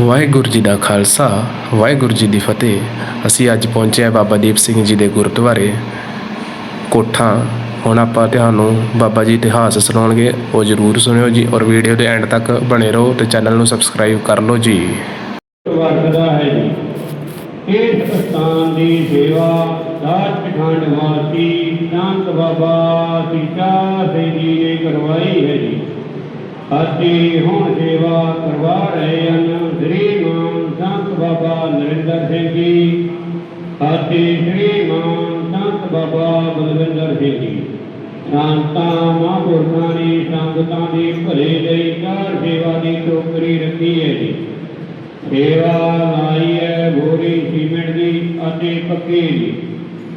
ਵਾਹਿਗੁਰੂ ਜੀ ਦਾ ਖਾਲਸਾ, ਵਾਹਿਗੁਰੂ ਜੀ ਦੀ ਫਤਿਹ। ਅਸੀਂ ਅੱਜ ਪਹੁੰਚੇ ਹਾਂ ਬਾਬਾ ਦੀਪ ਸਿੰਘ ਜੀ ਦੇ ਗੁਰਦੁਆਰੇ। ਕੋਠਾਂ, ਹੁਣ ਆਪਾਂ ਤੁਹਾਨੂੰ ਬਾਬਾ ਜੀ ਇਤਿਹਾਸ ਸੁਣਾਉਣਗੇ, ਉਹ ਜ਼ਰੂਰ ਸੁਣਿਓ ਜੀ ਔਰ ਵੀਡੀਓ ਦੇ ਐਂਡ ਤੱਕ ਬਣੇ ਰਹੋ ਤੇ ਚੈਨਲ ਨੂੰ ਸਬਸਕ੍ਰਾਈਬ ਕਰ ਲਓ ਜੀ। ਵਰਤਦਾ ਹੈ ਜੀ। ਇਸ ਸਥਾਨ ਦੀ ਸੇਵਾ ਦਾਸ ਪਠਾਨ ਵਾਸੀ ਸੰਤ ਬਾਬਾ ਸੀਤਾ ਸਿੰਘ ਜੀ ਨੇ ਕਰਵਾਈ ਹੈ ਜੀ। ਅਸੀਂ ਹੁਣ ਸੇਵਾ ਕਰਵਾ ਰਹੇ ਹਨ। ਸ੍ਰੀਮਾਨ ਸੰਤ ਬਾਬਾ ਨਰਿੰਦਰ ਸਿੰਘ ਜੀ। ਅਸੀਂ ਸ੍ਰੀਮਾਨ ਸੰਤ ਬਾਬਾ ਬਲਵਿੰਦਰ ਸਿੰਘ ਜੀ। ਸੰਤਾਂ ਮਹਾਂਪੁਰਖਾਂ ਨੇ ਸੰਗਤਾਂ ਦੇ ਭਲੇ ਲਈ ਕਾਰ ਸੇਵਾ ਦੀ ਟੋਕਰੀ ਰੱਖੀ ਹੈ ਜੀ। ਸੇਵਾ ਲਾਈ ਹੈ ਬੋਰੀ, ਸੀਮੈਂਟ ਦੀ ਅਤੇ ਪੱਕੀ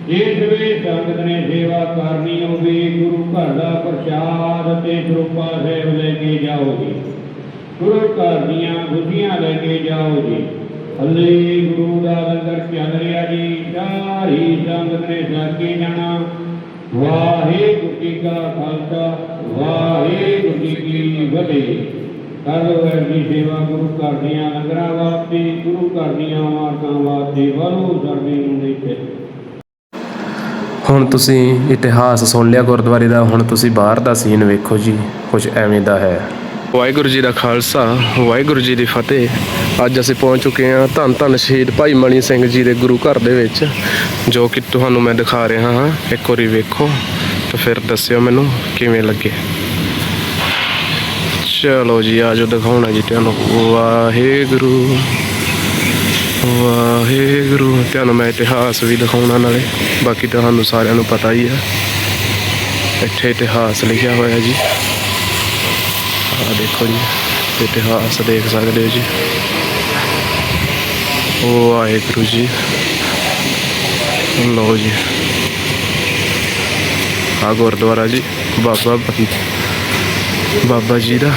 ਦੀ ਜਿਸ ਸੰਗਤ ਨੇ ਸੇਵਾ ਕਰਨੀ ਹੋਵੇ, ਗੁਰੂ ਘਰ ਦਾ ਪ੍ਰਸ਼ਾਦ ਅਤੇ ਸਰੂਪਾ ਸਾਹਿਬ ਲੈ ਕੇ ਜਾਓ ਜੀ ਗੁਰੂ ਘਰ ਦੀਆਂ ਗੁੱਝੀਆਂ ਲੈ ਕੇ ਜਾਓ ਜੀ ਹੱਲੇ ਗੁਰੂ ਦਾ ਲੰਗਰ ਚੱਲ ਰਿਹਾ ਜੀ, ਸਾਰੀ ਸੰਗਤ ਨੇ ਸਾਕੀ ਜਾਣਾ। ਵਾਹਿਗੁਰੂ ਜੀ ਕਾ ਖਾਲਸਾ, ਵਾਹਿਗੁਰੂ ਜੀ ਕੀ ਫਤਿਹ। ਕਰ ਐਸੀ ਸੇਵਾ ਗੁਰੂ ਘਰ ਦੀਆਂ ਲੰਗਰਾਂ ਵਾਸਤੇ, ਗੁਰੂ ਘਰ ਦੀਆਂ ਮਾਰਕਾਂ ਵਾਸਤੇ, ਵੱਲੋਂ ਸਰਦੀ ਨੂੰ ਦੇਖੇ ਹੁਣ ਤੁਸੀਂ ਇਤਿਹਾਸ ਸੁਣ ਲਿਆ ਗੁਰਦੁਆਰੇ ਦਾ, ਹੁਣ ਤੁਸੀਂ ਬਾਹਰ ਦਾ ਸੀਨ ਵੇਖੋ ਜੀ ਕੁਝ ਐਵੇਂ ਦਾ ਹੈ। ਵਾਹਿਗੁਰੂ ਜੀ ਦਾ ਖਾਲਸਾ, ਵਾਹਿਗੁਰੂ ਜੀ ਦੀ ਫਤਿਹ। ਅੱਜ ਅਸੀਂ ਪਹੁੰਚ ਚੁੱਕੇ ਹਾਂ ਧੰਨ ਧੰਨ ਸ਼ਹੀਦ ਭਾਈ ਮਣੀ ਸਿੰਘ ਜੀ ਦੇ ਗੁਰੂ ਘਰ ਦੇ ਵਿੱਚ, ਜੋ ਕਿ ਤੁਹਾਨੂੰ ਮੈਂ ਦਿਖਾ ਰਿਹਾ ਹਾਂ। ਇੱਕ ਵਾਰੀ ਵੇਖੋ ਤੇ ਫਿਰ ਦੱਸਿਓ ਮੈਨੂੰ ਕਿਵੇਂ ਲੱਗੇ। ਚਲੋ ਜੀ ਆਜੋ ਦਿਖਾਉਣਾ ਜੀ ਤੁਹਾਨੂੰ। ਵਾਹਿਗੁਰੂ। ਵਾਹਿਗੁਰੂ, ਤੁਹਾਨੂੰ ਮੈਂ ਇਤਿਹਾਸ ਵੀ ਦਿਖਾਉਣਾ ਨਾਲੇ। ਬਾਕੀ ਤੁਹਾਨੂੰ ਸਾਰਿਆਂ ਨੂੰ ਪਤਾ ਹੀ ਹੈ। ਇੱਥੇ ਇਤਿਹਾਸ ਲਿਖਿਆ ਹੋਇਆ ਜੀ। ਆਹ ਦੇਖੋ ਜੀ, ਇਤਿਹਾਸ ਦੇਖ ਸਕਦੇ ਹੋ ਜੀ। ਉਹ ਵਾਹਿਗੁਰੂ ਜੀ। ਲਓ ਜੀ। ਆ ਗੁਰਦੁਆਰਾ ਜੀ, ਬਾਬਾ ਬੰ- ਬਾਬਾ ਜੀ ਦਾ,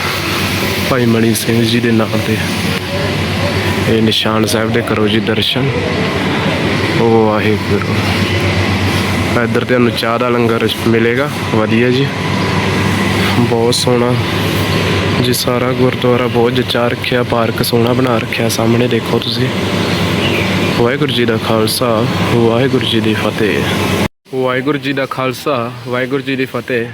ਭਾਈ ਮਣੀ ਸਿੰਘ ਜੀ ਦੇ ਨਾਮ ਤੇ। ਇਹ ਨਿਸ਼ਾਨ ਸਾਹਿਬ ਦੇ ਕਰੋ ਜੀ ਦਰਸ਼ਨ। ਓ ਵਾਹਿਗੁਰੂ। ਇੱਧਰ ਤੁਹਾਨੂੰ ਚਾਹ ਦਾ ਲੰਗਰ ਮਿਲੇਗਾ। ਵਧੀਆ ਜੀ। ਬਹੁਤ ਸੋਹਣਾ। ਜੀ ਸਾਰਾ ਗੁਰਦੁਆਰਾ ਬਹੁਤ ਜਚਾ ਰੱਖਿਆ, ਪਾਰਕ ਸੋਹਣਾ ਬਣਾ ਰੱਖਿਆ ਸਾਹਮਣੇ ਦੇਖੋ ਤੁਸੀਂ। ਵਾਹਿਗੁਰੂ ਜੀ ਦਾ ਖਾਲਸਾ, ਵਾਹਿਗੁਰੂ ਜੀ ਦੀ ਫਤਿਹ। ਵਾਹਿਗੁਰੂ ਜੀ ਦਾ ਖਾਲਸਾ, ਵਾਹਿਗੁਰੂ ਜੀ ਦੀ ਫਤਿਹ।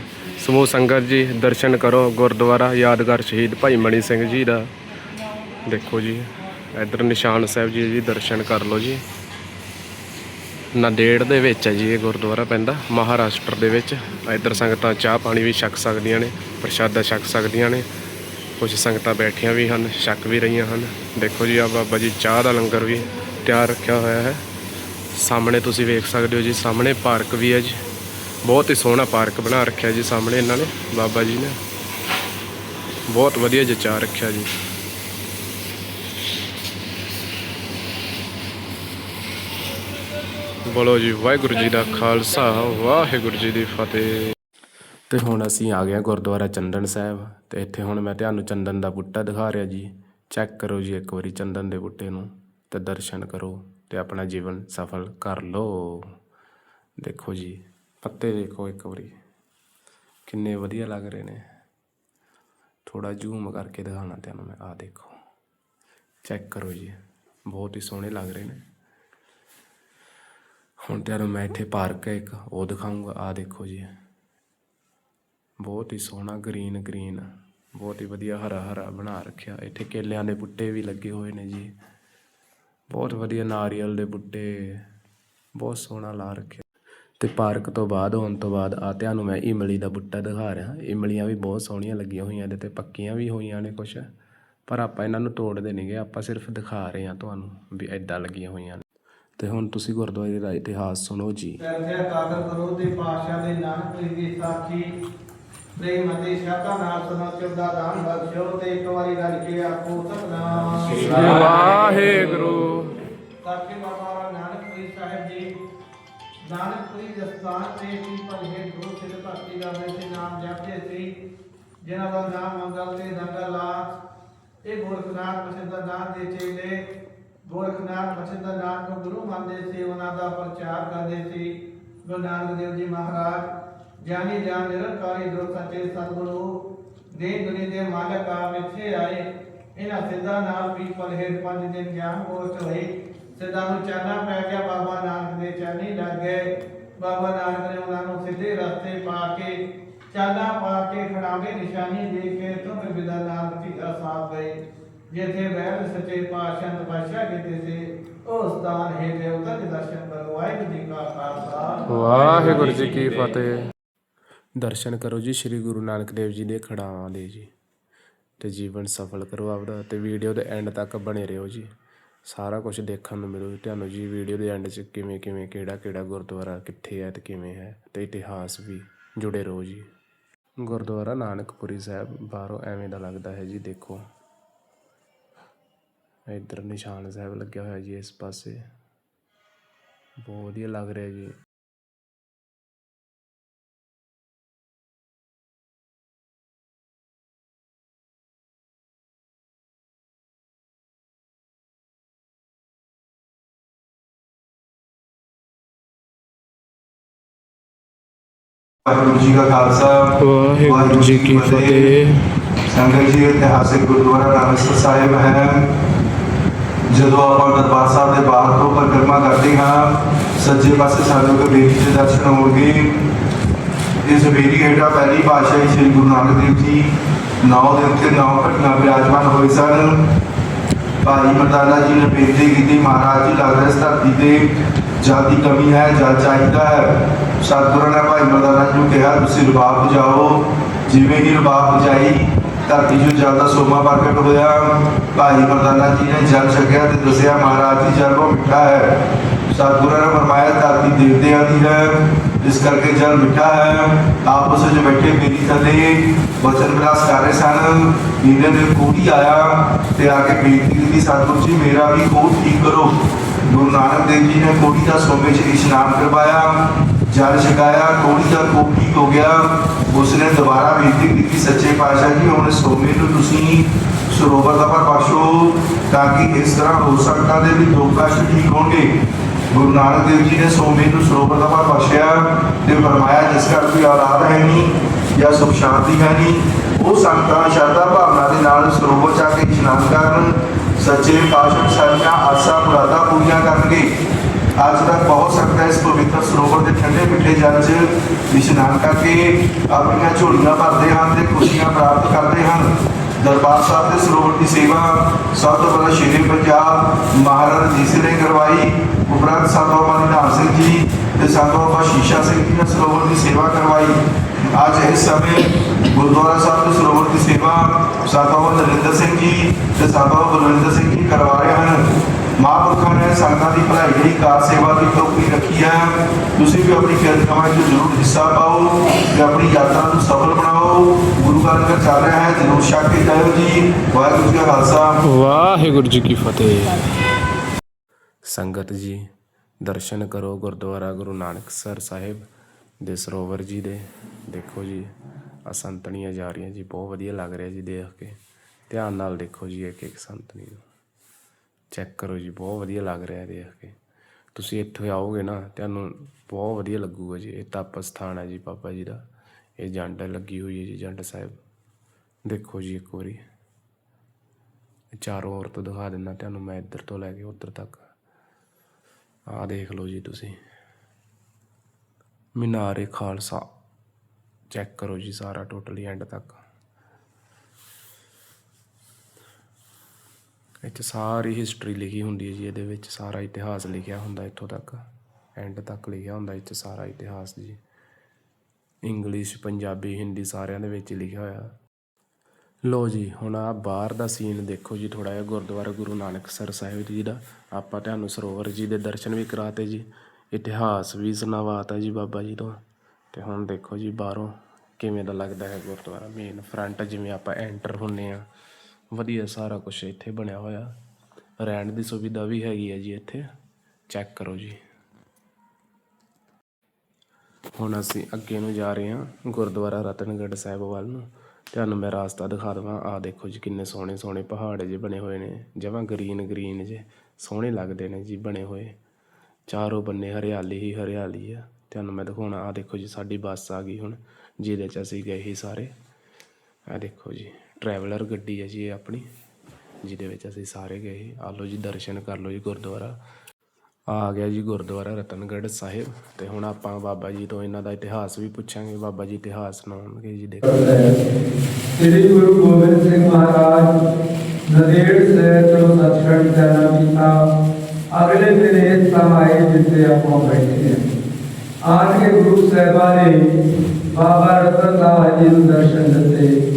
ਸਮੂਹ ਸੰਗਤ ਜੀ, ਦਰਸ਼ਨ ਕਰੋ ਗੁਰਦੁਆਰਾ ਯਾਦਗਾਰ ਸ਼ਹੀਦ ਭਾਈ ਮਣੀ ਸਿੰਘ ਜੀ ਦਾ। ਦੇਖੋ ਜੀ। ਇੱਧਰ ਨਿਸ਼ਾਨ ਸਾਹਿਬ ਜੀ ਜੀ ਦਰਸ਼ਨ ਕਰ ਲਓ ਜੀ। ਨਾਂਦੇੜ ਦੇ ਵਿੱਚ ਹੈ ਜੀ ਇਹ ਗੁਰਦੁਆਰਾ ਪੈਂਦਾ ਮਹਾਰਾਸ਼ਟਰ ਦੇ ਵਿੱਚ। ਇੱਧਰ ਸੰਗਤਾਂ ਚਾਹ ਪਾਣੀ ਵੀ ਛਕ ਸਕਦੀਆਂ ਨੇ, ਪ੍ਰਸ਼ਾਦਾ ਛਕ ਸਕਦੀਆਂ ਨੇ। ਕੁਝ ਸੰਗਤਾਂ ਬੈਠੀਆਂ ਵੀ ਹਨ, ਛਕ ਵੀ ਰਹੀਆਂ ਹਨ। ਦੇਖੋ ਜੀ ਆ ਬਾਬਾ ਜੀ ਚਾਹ ਦਾ ਲੰਗਰ ਵੀ ਤਿਆਰ ਰੱਖਿਆ ਹੋਇਆ ਹੈ। ਸਾਹਮਣੇ ਤੁਸੀਂ ਵੇਖ ਸਕਦੇ ਹੋ ਜੀ, ਸਾਹਮਣੇ ਪਾਰਕ ਵੀ ਹੈ ਜੀ। ਬਹੁਤ ਹੀ ਸੋਹਣਾ ਪਾਰਕ ਬਣਾ ਰੱਖਿਆ ਜੀ ਸਾਹਮਣੇ ਇਹਨਾਂ ਨੇ, ਬਾਬਾ ਜੀ ਨੇ। ਬਹੁਤ ਵਧੀਆ ਜਚਾ ਰੱਖਿਆ ਜੀ। ਬੋਲੋ ਜੀ, ਵਾਹਿਗੁਰੂ ਜੀ ਦਾ ਖਾਲਸਾ, ਵਾਹਿਗੁਰੂ ਜੀ ਦੀ ਫਤਿਹ। ਤੇ ਹੁਣ ਅਸੀਂ ਆ ਗਏ ਗੁਰਦੁਆਰਾ ਚੰਦਨ ਸਾਹਿਬ, ਤੇ ਇੱਥੇ ਹੁਣ ਮੈਂ ਤੁਹਾਨੂੰ ਚੰਦਨ ਦਾ ਬੂਟਾ ਦਿਖਾ ਰਿਹਾ ਜੀ। ਚੈੱਕ ਕਰੋ ਜੀ ਇੱਕ ਵਾਰੀ ਚੰਦਨ ਦੇ ਬੂਟੇ ਨੂੰ, ਤੇ ਦਰਸ਼ਨ ਕਰੋ, ਤੇ ਆਪਣਾ ਜੀਵਨ ਸਫਲ ਕਰ ਲਓ। ਦੇਖੋ ਜੀ, ਪੱਤੇ ਦੇਖੋ ਇੱਕ ਵਾਰੀ। ਕਿੰਨੇ ਵਧੀਆ ਲੱਗ ਰਹੇ ਨੇ। ਥੋੜਾ ਜ਼ੂਮ ਕਰਕੇ ਦਿਖਾਣਾ ਤੁਹਾਨੂੰ ਮੈਂ ਆ ਦੇਖੋ। ਚੈੱਕ ਕਰੋ ਜੀ, ਬਹੁਤ ਹੀ ਸੋਹਣੇ ਲੱਗ ਰਹੇ ਨੇ। ਹੁਣ ਤੁਹਾਨੂੰ ਮੈਂ ਇੱਥੇ ਪਾਰਕ ਹੈ ਇੱਕ, ਉਹ ਦਿਖਾਉਂਗਾ ਆ ਦੇਖੋ ਜੀ। ਬਹੁਤ ਹੀ ਸੋਹਣਾ ਗ੍ਰੀਨ ਗ੍ਰੀਨ ਬਹੁਤ ਹੀ ਵਧੀਆ ਹਰਾ ਹਰਾ ਬਣਾ ਰੱਖਿਆ। ਇੱਥੇ ਕੇਲਿਆਂ ਦੇ ਬੁੱਟੇ ਵੀ ਲੱਗੇ ਹੋਏ ਨੇ ਜੀ। ਬਹੁਤ ਵਧੀਆ ਨਾਰੀਅਲ ਦੇ ਬੁੱਟੇ ਬਹੁਤ ਸੋਹਣਾ ਲਾ ਰੱਖਿਆ। ਤੇ ਪਾਰਕ ਤੋਂ ਬਾਅਦ, ਹੋਣ ਤੋਂ ਬਾਅਦ ਆ ਤੁਹਾਨੂੰ ਮੈਂ ਇਮਲੀ ਦਾ ਬੁੱਟਾ ਦਿਖਾ ਰਿਹਾ। ਇਮਲੀਆਂ ਵੀ ਬਹੁਤ ਸੋਹਣੀਆਂ ਲੱਗੀਆਂ ਹੋਈਆਂ ਇਹਦੇ ਤੇ ਪੱਕੀਆਂ ਵੀ ਹੋਈਆਂ ਨੇ ਕੁਛ। ਪਰ ਆਪਾਂ ਇਹਨਾਂ ਨੂੰ ਤੋੜਦੇ ਨਹੀਂਗੇ ਆਪਾਂ ਸਿਰਫ ਦਿਖਾ ਰਹੇ ਹਾਂ ਤੁਹਾਨੂੰ ਵੀ ਐਦਾਂ ਲੱਗੀਆਂ ਹੋਈਆਂ ਨੇ। ਤੇ ਹੁਣ ਤੁਸੀਂ ਗੁਰਦੁਆਰੇ ਦਾ ਇਤਿਹਾਸ ਸੁਣੋ ਜੀ। ਕਰਥਿਆ ਕਾਦਰ ਕਰੋ ਤੇ ਪਾਤਸ਼ਾਹ ਦੇ ਨਾਨਕ ਜੀ ਦੀ ਸਾਖੀ ਪ੍ਰੇਮ ਅਤੇ ਸ਼ਰਧਾ ਨਾਲ ਸੁਣੋ ਚੁੱਦਾ ਦਾਨ ਬਖਸ਼ੋ ਤੇ ਇੱਕ ਵਾਰੀ ਰਲ ਕੇ ਆਖੋ ਸਤਨਾਮ ਵਾਹਿਗੁਰੂ। ਸਾਖੀ ਬਾਬਾ ਨਾਨਕਪੁਰੀ ਸਾਹਿਬ ਜੀ ਨਾਨਕਪੁਰੀ ਦਸਤਾਨ ਤੇ ਕੀ ਪਰਹੇ ਗੁਰੂ ਸਿਰ ਭਗਤੀ ਕਰਦੇ ਸੀ ਨਾਮ ਜਪਦੇ ਸੀ ਜਿਨ੍ਹਾਂ ਦਾ ਨਾਮ ਮੰਗਲ ਤੇ ਦੰਗਲ ਲਾਖ ਇਹ ਗੋਰਖਨਾਥ ਮਸਿੰਦਰ ਨਾਥ ਦੇ ਚੇਲੇ ਗੋਰਖਨਾਥ ਮਸਿੰਦਰ ਨਾਥ ਨੂੰ ਗੁਰੂ ਮੰਨਦੇ ਸੀ, ਉਹਨਾਂ ਦਾ ਪ੍ਰਚਾਰ ਕਰਦੇ ਸੀ। ਗੁਰੂ ਨਾਨਕ ਦੇਵ ਜੀ ਮਹਾਰਾਜ, ਜਾਨੀ ਜਾਨ ਨਿਰੰਕਾਰੀ ਦੁਰ ਸੱਚੇ ਸਤਿਗੁਰੂ ਦੇ ਦੁਨੀ ਦੇ ਮਾਲਕ ਆਪ ਇੱਥੇ ਆਏ। ਇਹਨਾਂ ਸਿੱਧਾ ਨਾਲ ਪੀਪਲ ਹੇਠ ਪੰਜ ਦਿਨ ਗਿਆਨ ਗੋਸ਼ਟ ਹੋਈ ਸਿੱਧਾ ਨੂੰ ਚਾਨਾ ਪੈ ਗਿਆ, ਬਾਬਾ ਨਾਨਕ ਦੇ ਚਾਨੀ ਲੱਗ ਗਏ। ਬਾਬਾ ਨਾਨਕ ਨੇ ਉਹਨਾਂ ਨੂੰ ਸਿੱਧੇ ਰਸਤੇ ਪਾ ਕੇ ਚਾਨਾ ਪਾ ਕੇ ਖੜਾਵੇ ਨਿਸ਼ਾਨੀ ਦੇ ਕੇ ਤੁਮ ਵਿਦਾ ਨਾਨਕ ਜੀ ਸਾਹਿਬ ਗਏ। ਜਿੱਥੇ ਬੈਠ ਸੱਚੇ ਪਾਤਸ਼ਾਹ ਤਪਾਸ਼ਾ ਕੀਤੇ ਸੀ ਉਹ ਸਥਾਨ ਹੈ ਤੇ ਉਤਰ ਦੇ ਦਰਸ਼ਨ ਕਰੋ। ਵਾਹਿਗੁਰੂ ਜੀ ਕਾ ਖਾਲਸਾ। ਵਾਹਿਗੁਰੂ ਜੀ ਕੀ ਫਤਿਹ। ਦਰਸ਼ਨ ਕਰੋ ਜੀ ਸ੍ਰੀ ਗੁਰੂ ਨਾਨਕ ਦੇਵ ਜੀ ਦੇ ਖੜਾਵਾਂ ਦੇ ਜੀ। ਤੇ ਜੀਵਨ ਸਫਲ ਕਰੋ ਆਪਦਾ ਤੇ ਵੀਡੀਓ ਦੇ ਐਂਡ ਤੱਕ ਬਣੇ ਰਹੋ ਜੀ। ਸਾਰਾ ਕੁਝ ਦੇਖਣ ਨੂੰ ਮਿਲੂ ਤੁਹਾਨੂੰ ਜੀ ਵੀਡੀਓ ਦੇ ਐਂਡ 'ਚ ਕਿਵੇਂ ਕਿਵੇਂ ਕਿਹੜਾ ਕਿਹੜਾ ਗੁਰਦੁਆਰਾ ਕਿੱਥੇ ਹੈ ਤੇ ਕਿਵੇਂ ਹੈ ਤੇ ਇਤਿਹਾਸ ਵੀ ਜੁੜੇ ਰਹੋ ਜੀ। ਗੁਰਦੁਆਰਾ ਨਾਨਕਪੁਰੀ ਸਾਹਿਬ ਬਾਹਰੋਂ ਐਵੇਂ ਦਾ ਲੱਗਦਾ ਹੈ ਜੀ ਦੇਖੋ। ਇੱਧਰ ਨਿਸ਼ਾਨ ਸਾਹਿਬ ਲੱਗਿਆ ਹੋਇਆ ਜੀ ਇਸ ਪਾਸੇ। ਬਹੁਤ ਵਧੀਆ ਲੱਗ ਰਿਹਾ ਜੀ। ਵਾਹਿਗੁਰੂ ਜੀ ਕਾ ਖਾਲਸਾ। ਵਾਹਿਗੁਰੂ ਜੀ ਕੀ ਫਤਿਹ। ਸੰਗਤ ਜੀ ਇਤਿਹਾਸਿਕ ਗੁਰਦੁਆਰਾ ਨਾਨਕਸਰ ਸਾਹਿਬ ਹੈ। ਜਦੋਂ ਆਪਾਂ ਦਰਬਾਰ ਸਾਹਿਬ ਦੇ ਬਾਹਰ ਤੋਂ ਪਰਿਕਰਮਾ ਕਰਦੇ ਹਾਂ, ਸੱਜੇ ਪਾਸੇ ਸਾਨੂੰ ਇੱਕ ਬੇਰੀ ਦੇ ਦਰਸ਼ਨ ਹੋਣਗੇ। ਇਸ ਬੇਰੀ ਹੇਠਾਂ ਪਹਿਲੀ ਪਾਤਸ਼ਾਹੀ ਸ੍ਰੀ ਗੁਰੂ ਨਾਨਕ ਦੇਵ ਜੀ ਨੌ ਦਿਨ ਤੇ ਨੌ ਘਟਨਾ ਵਿਰਾਜਮਾਨ ਹੋਏ ਸਨ। ਭਾਈ ਮਰਦਾਨਾ ਜੀ ਨੇ ਬੇਨਤੀ ਕੀਤੀ, ਮਹਾਰਾਜ ਜੀ, ਲੱਗਦਾ ਇਸ ਧਰਤੀ ਤੇ ਜਾਤੀ ਕਮੀ ਹੈ ਜਾਂ ਚਾਹੀਦਾ ਹੈ। ਸਤਿਗੁਰਾਂ ਨੇ ਭਾਈ ਮਰਦਾਨਾ ਜੀ ਨੂੰ ਕਿਹਾ, ਤੁਸੀਂ ਰਬਾਬ ਬਜਾਓ ਜਿਵੇਂ ਹੀ ਰਬਾਬ ਵਜਾਈ ਧਰਤੀ 'ਚੋਂ ਜਲ ਦਾ ਸੋਮਾ ਪ੍ਰਗਟ ਹੋਇਆ ਭਾਈ ਮਰਦਾਨਾ ਜੀ ਨੇ ਜਲ ਛਕਿਆ ਤੇ ਦੱਸਿਆ, ਮਹਾਰਾਜ ਜੀ, ਜਲ ਬਹੁਤ ਮਿੱਠਾ ਹੈ। ਸਤਿਗੁਰਾਂ ਨੇ ਫਰਮਾਇਆ, ਧਰਤੀ ਦੇਵਤਿਆਂ ਦੀ ਹੈ। ਇਸ ਕਰਕੇ ਜਲ ਮਿੱਠਾ ਹੈ। ਆਪਸ ਵਿੱਚ ਬੈਠੇ ਮੇਰੀ ਥੱਲੇ ਵਚਨ ਵਿਲਾਸ ਕਰ ਰਹੇ ਸਨ। ਇਹਨੇ ਦੇ ਕੋੜੀ ਆਇਆ ਤੇ ਆ ਕੇ ਬੇਨਤੀ ਕੀਤੀ, ਸਤਿਗੁਰੂ ਜੀ, ਮੇਰਾ ਵੀ ਕੋਟ ਠੀਕ ਕਰੋ। ਗੁਰੂ ਨਾਨਕ ਦੇਵ ਜੀ ਨੇ ਕੋੜੀ ਦਾ ਸੋਮੇ 'ਚ ਇਸ਼ਨਾਨ ਕਰਵਾਇਆ। ਜਲ ਛਕਾਇਆ ਕੋੜੀ ਦਾ ਕੋਟ ਠੀਕ ਹੋ ਗਿਆ। ਉਸਨੇ ਦੁਬਾਰਾ ਬੇਨਤੀ ਕੀਤੀ ਸੱਚੇ ਪਾਤਸ਼ਾਹ ਜੀ। ਹੁਣ ਇਸ ਸੋਮੇ ਨੂੰ ਤੁਸੀਂ ਸਰੋਵਰ ਦਾ ਪਰ ਤਾਂ ਕਿ ਇਸ ਤਰ੍ਹਾਂ ਹੋ ਸਕਦਾ ਦੇ ਵੀ ਦੋ ਕਸ਼ਟ ਠੀਕ ਹੋਣਗੇ। ਗੁਰੂ ਨਾਨਕ ਦੇਵ ਜੀ ਨੇ ਸੋਮੇ ਨੂੰ ਸਰੋਵਰ ਦਾ ਪਰ ਬਖਸ਼ਿਆ ਤੇ ਫਰਮਾਇਆ, ਜਿਸ ਘਰ ਕੋਈ ਔਲਾਦ ਹੈ ਨਹੀਂ ਜਾਂ ਸੁਖ ਸ਼ਾਂਤੀ ਹੈ ਨਹੀਂ, ਉਹ ਸੰਗਤਾਂ ਸ਼ਰਧਾ ਭਾਵਨਾ ਦੇ ਨਾਲ ਸਰੋਵਰ ਚ ਆ ਕੇ ਇਸ਼ਨਾਨ ਕਰਨ, ਸੱਚੇ ਪਾਤਸ਼ਾਹ ਸਾਰੀਆਂ ਆਸਾਂ ਮੁਰਾਦਾਂ ਪੂਰੀਆਂ ਕਰਨਗੇ। ਅੱਜ ਤੱਕ ਬਹੁਤ ਸਕਦਾ ਇਸ ਪਵਿੱਤਰ ਸਰੋਵਰ ਦੇ ਠੰਡੇ ਮਿੱਠੇ ਜਲ 'ਚ ਇਸ਼ਨਾਨ ਕਰਕੇ ਆਪਣੀਆਂ ਝੋਲੀਆਂ ਭਰਦੇ ਹਨ ਤੇ ਖੁਸ਼ੀਆਂ ਪ੍ਰਾਪਤ ਕਰਦੇ ਹਨ। ਦਰਬਾਰ ਸਾਹਿਬ ਦੇ ਸਰੋਵਰ ਦੀ ਸੇਵਾ ਸਭ ਤੋਂ ਪਹਿਲਾਂ ਸ਼੍ਰੀ ਪੰਜਾਬ ਮਹਾਰਾਜਾ ਜੀ ਸਿੰਘ ਨੇ ਕਰਵਾਈ। ਉਪਰੰਤ ਸਾਧੂ ਬਾਬਾ ਨਿਧਾਨ ਸਿੰਘ ਜੀ ਤੇ ਸਾਧੂ ਬਾਬਾ ਸ਼ੀਸ਼ਾ ਸਿੰਘ ਜੀ ਨੇ ਸਰੋਵਰ ਦੀ ਸੇਵਾ ਕਰਵਾਈ। ਅੱਜ ਇਸ ਸਮੇਂ ਗੁਰਦੁਆਰਾ ਸਾਹਿਬ ਦੇ ਸਰੋਵਰ ਦੀ ਸੇਵਾ ਸਾਧੂ ਬਾਬਾ ਨਰਿੰਦਰ ਸਿੰਘ ਜੀ ਤੇ ਸਾਧੂ ਬਾਬਾ ਬਲਵਿੰਦਰ ਸਿੰਘ ਜੀ ਕਰਵਾ ਰਹੇ ਹਨ। ਮਹਾਂਪੁਰਖਾਂ ਨੇ ਸੰਗਤਾਂ ਦੀ ਭਲਾਈ ਲਈ ਕਾਰ ਸੇਵਾ ਦੀ ਟੋਕਰੀ ਰੱਖੀ ਹੈ ਤੁਸੀਂ ਵੀ ਆਪਣੀ ਕਿਰਤ 'ਚ ਜ਼ਰੂਰ ਹਿੱਸਾ ਪਾਓ ਤੇ ਆਪਣੀ ਯਾਤਰਾ ਨੂੰ ਸਫਲ ਬਣਾਓ। ਗੁਰੂ ਘਰ ਲੰਗਰ ਚੱਲ ਰਿਹਾ ਹੈ ਜ਼ਰੂਰ ਛਕ ਕੇ ਜਾਇਓ ਜੀ। ਵਾਹਿਗੁਰੂ ਜੀ ਕਾ ਖਾਲਸਾ। ਵਾਹਿਗੁਰੂ ਜੀ ਕੀ ਫਤਿਹ। ਸੰਗਤ ਜੀ, ਦਰਸ਼ਨ ਕਰੋ ਗੁਰਦੁਆਰਾ ਗੁਰੂ ਨਾਨਕ ਸਰ ਸਾਹਿਬ ਦੇ ਸਰੋਵਰ ਜੀ ਦੇ। ਦੇਖੋ ਜੀ ਆ ਸੰਤਣੀਆਂ ਜਾ ਰਹੀਆਂ ਜੀ, ਬਹੁਤ ਵਧੀਆ ਲੱਗ ਰਿਹਾ ਜੀ ਦੇਖ ਕੇ। ਧਿਆਨ ਨਾਲ ਦੇਖੋ ਜੀ ਇੱਕ ਇੱਕ ਸੰਤਨੀ ਨੂੰ। ਚੈੱਕ ਕਰੋ ਜੀ, ਬਹੁਤ ਵਧੀਆ ਲੱਗ ਰਿਹਾ ਦੇਖ ਕੇ। ਤੁਸੀਂ ਇੱਥੇ ਆਓਗੇ ਨਾ, ਤੁਹਾਨੂੰ ਬਹੁਤ ਵਧੀਆ ਲੱਗੂਗਾ ਜੀ। ਇਹ ਤਪ ਸਥਾਨ ਹੈ ਜੀ ਪਾਪਾ ਜੀ ਦਾ। ਇਹ ਜੰਡ ਲੱਗੀ ਹੋਈ ਹੈ ਜੀ, ਜੰਡ ਸਾਹਿਬ। ਦੇਖੋ ਜੀ ਇੱਕ ਵਾਰੀ। ਚਾਰੋਂ ਔਰ ਤੋਂ ਦਿਖਾ ਦਿੰਦਾ ਤੁਹਾਨੂੰ, ਮੈਂ ਇੱਧਰ ਤੋਂ ਲੈ ਕੇ ਉੱਧਰ ਤੱਕ। ਆਹ ਦੇਖ ਲਓ ਜੀ ਤੁਸੀਂ। ਮੀਨਾਰੇ ਖਾਲਸਾ। ਚੈੱਕ ਕਰੋ ਜੀ ਸਾਰਾ ਟੋਟਲੀ ਐਂਡ ਤੱਕ। ਇੱਥੇ ਸਾਰੀ ਹਿਸਟਰੀ ਲਿਖੀ ਹੁੰਦੀ ਹੈ ਜੀ, ਇਹਦੇ ਵਿੱਚ ਸਾਰਾ ਇਤਿਹਾਸ ਲਿਖਿਆ ਹੁੰਦਾ ਇੱਥੋਂ ਤੱਕ। ਐਂਡ ਤੱਕ ਲਿਖਿਆ ਹੁੰਦਾ ਇੱਥੇ ਸਾਰਾ ਇਤਿਹਾਸ ਜੀ। ਇੰਗਲਿਸ਼ ਪੰਜਾਬੀ, ਹਿੰਦੀ ਸਾਰਿਆਂ ਦੇ ਵਿੱਚ ਲਿਖਿਆ ਹੋਇਆ। ਲੋ ਜੀ, ਹੁਣ ਆ ਬਾਹਰ ਦਾ ਸੀਨ ਦੇਖੋ ਜੀ ਥੋੜਾ ਜਿਹਾ ਗੁਰਦੁਆਰਾ ਗੁਰੂ ਨਾਨਕ ਸਰ ਸਾਹਿਬ ਜੀ ਦਾ। ਆਪਾਂ ਤੁਹਾਨੂੰ ਸਰੋਵਰ ਜੀ ਦੇ ਦਰਸ਼ਨ ਵੀ ਕਰਾਤੇ ਜੀ। ਇਤਿਹਾਸ ਵੀ ਸੁਣਾਵਾਤਾ ਜੀ ਬਾਬਾ ਜੀ ਤੋਂ। ਤੇ ਹੁਣ ਦੇਖੋ ਜੀ ਬਾਹਰੋਂ ਕਿਵੇਂ ਦਾ ਲੱਗਦਾ ਹੈ ਗੁਰਦੁਆਰਾ। ਮੇਨ ਫਰੰਟ ਜਿਵੇਂ ਆਪਾਂ ਐਂਟਰ ਹੁੰਨੇ ਆ। ਵਧੀਆ ਸਾਰਾ ਕੁਝ ਇੱਥੇ ਬਣਿਆ ਹੋਇਆ। ਰਹਿਣ ਦੀ ਸੁਵਿਧਾ ਵੀ ਹੈਗੀ ਹੈ ਜੀ ਇੱਥੇ। ਚੈੱਕ ਕਰੋ ਜੀ। ਹੁਣ ਅਸੀਂ ਅੱਗੇ ਨੂੰ ਜਾ ਰਹੇ ਹਾਂ ਗੁਰਦੁਆਰਾ ਰਤਨਗੜ੍ਹ ਸਾਹਿਬ ਵੱਲ ਨੂੰ। ਤੁਹਾਨੂੰ ਮੈਂ ਰਾਸਤਾ ਦਿਖਾ ਦਵਾਂ। ਆ ਦੇਖੋ ਜੀ ਕਿੰਨੇ ਸੋਹਣੇ ਸੋਹਣੇ ਪਹਾੜ ਜੇ ਬਣੇ ਹੋਏ ਨੇ। ਜਮਾਂ ਗ੍ਰੀਨ ਗ੍ਰੀਨ ਜੇ, ਸੋਹਣੇ ਲੱਗਦੇ ਨੇ ਜੀ ਬਣੇ ਹੋਏ। ਚਾਰੋਂ ਬੰਨੇ ਹਰਿਆਲੀ ਹੀ ਹਰਿਆਲੀ ਆ। ਤੁਹਾਨੂੰ ਮੈਂ ਦਿਖਾਉਣਾ ਆ ਦੇਖੋ ਜੀ ਸਾਡੀ ਬੱਸ ਆ ਗਈ ਹੁਣ, ਜਿਹਦੇ 'ਚ ਅਸੀਂ ਗਏ ਸੀ ਸਾਰੇ। ਆ ਦੇਖੋ ਜੀ। ਟਰੈਵਲਰ ਗੱਡੀ ਹੈ ਜੀ ਇਹ ਆਪਣੀ, ਜਿਹਦੇ ਵਿੱਚ ਅਸੀਂ ਸਾਰੇ ਗਏ। ਆ ਲਓ ਜੀ, ਦਰਸ਼ਨ ਕਰ ਲਓ ਜੀ ਗੁਰਦੁਆਰਾ। ਆ ਗਿਆ ਜੀ ਗੁਰਦੁਆਰਾ ਰਤਨਗੜ੍ਹ ਸਾਹਿਬ। ਤੇ ਹੁਣ ਆਪਾਂ ਬਾਬਾ ਜੀ ਤੋਂ ਇਹਨਾਂ ਦਾ ਇਤਿਹਾਸ ਵੀ ਪੁੱਛਾਂਗੇ। ਬਾਬਾ ਜੀ ਇਤਿਹਾਸ ਸੁਣਾਉਣਗੇ ਜੀ, ਦੇਖੋ। ਸ੍ਰੀ ਗੁਰੂ ਗੋਬਿੰਦ ਸਿੰਘ ਮਹਾਰਾਜ, ਨਦੇੜ ਸੇ ਤੋਂ ਸਤਖੰਡ ਜਾਣਾ ਕੀਤਾ। ਅਗਲੇ ਦਿਨ ਇਹ ਸਮਾਏ ਜਿੱਥੇ ਆਪਾਂ ਬੈਠੇ ਹਾਂ। ਆਣ ਕੇ ਗੁਰੂ ਸਾਹਿਬਾਨ ਨੇ ਬਾਬਾ ਰਤਨਦਾਸ ਜੀ ਨੂੰ ਦਰਸ਼ਨ ਦਿੱਤੇ।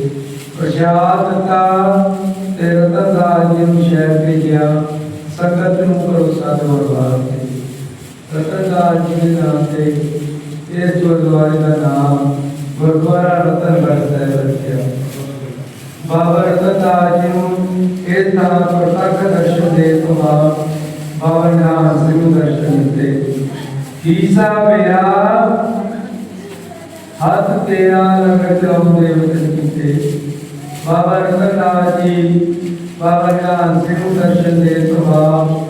ਪ੍ਰਸ਼ਾਦ ਦਿੱਤਾ ਤੇ ਰਤਨਦਾਸ ਜੀ ਨੂੰ ਸ਼ਹਿਰ ਭੇਜਿਆ, ਸੰਗਤ ਨੂੰ ਭਰੋਸਾ ਦਵਾਰ ਤੇ। ਰਤਨਦਾਸ ਜੀ ਦੇ ਨਾਮ ਤੇ ਇਸ ਗੁਰਦੁਆਰੇ ਦਾ ਨਾਮ ਗੁਰਦੁਆਰਾ ਰਤਨਗੜ੍ਹ ਸਾਹਿਬ ਰੱਖਿਆ। ਬਾਬਾ ਰਤਨਦਾਸ ਜੀ ਨੂੰ ਇਸ ਤਰ੍ਹਾਂ ਪ੍ਰਤੱਖ ਦਰਸ਼ਨ ਦੇ ਤੋਂ ਬਾਅਦ ਬਾਬਾ ਨਾਮ ਸਿੰਘ ਦਰਸ਼ਨ ਦਿੱਤੇ। ਕੀਸਾ ਮੇਰਾ? ਹੱਥ ਤੇਰਾ ਲਗਤ ਲਾਉਂਦੇ ਵਚਨ ਕੀਤੇ। ਬਾਬਾ ਰਤਨਦਾਸ ਜੀ, ਬਾਬਾ ਨਾਮ ਸਿੰਘ ਦਰਸ਼ਨ ਦੇ ਤੋਂ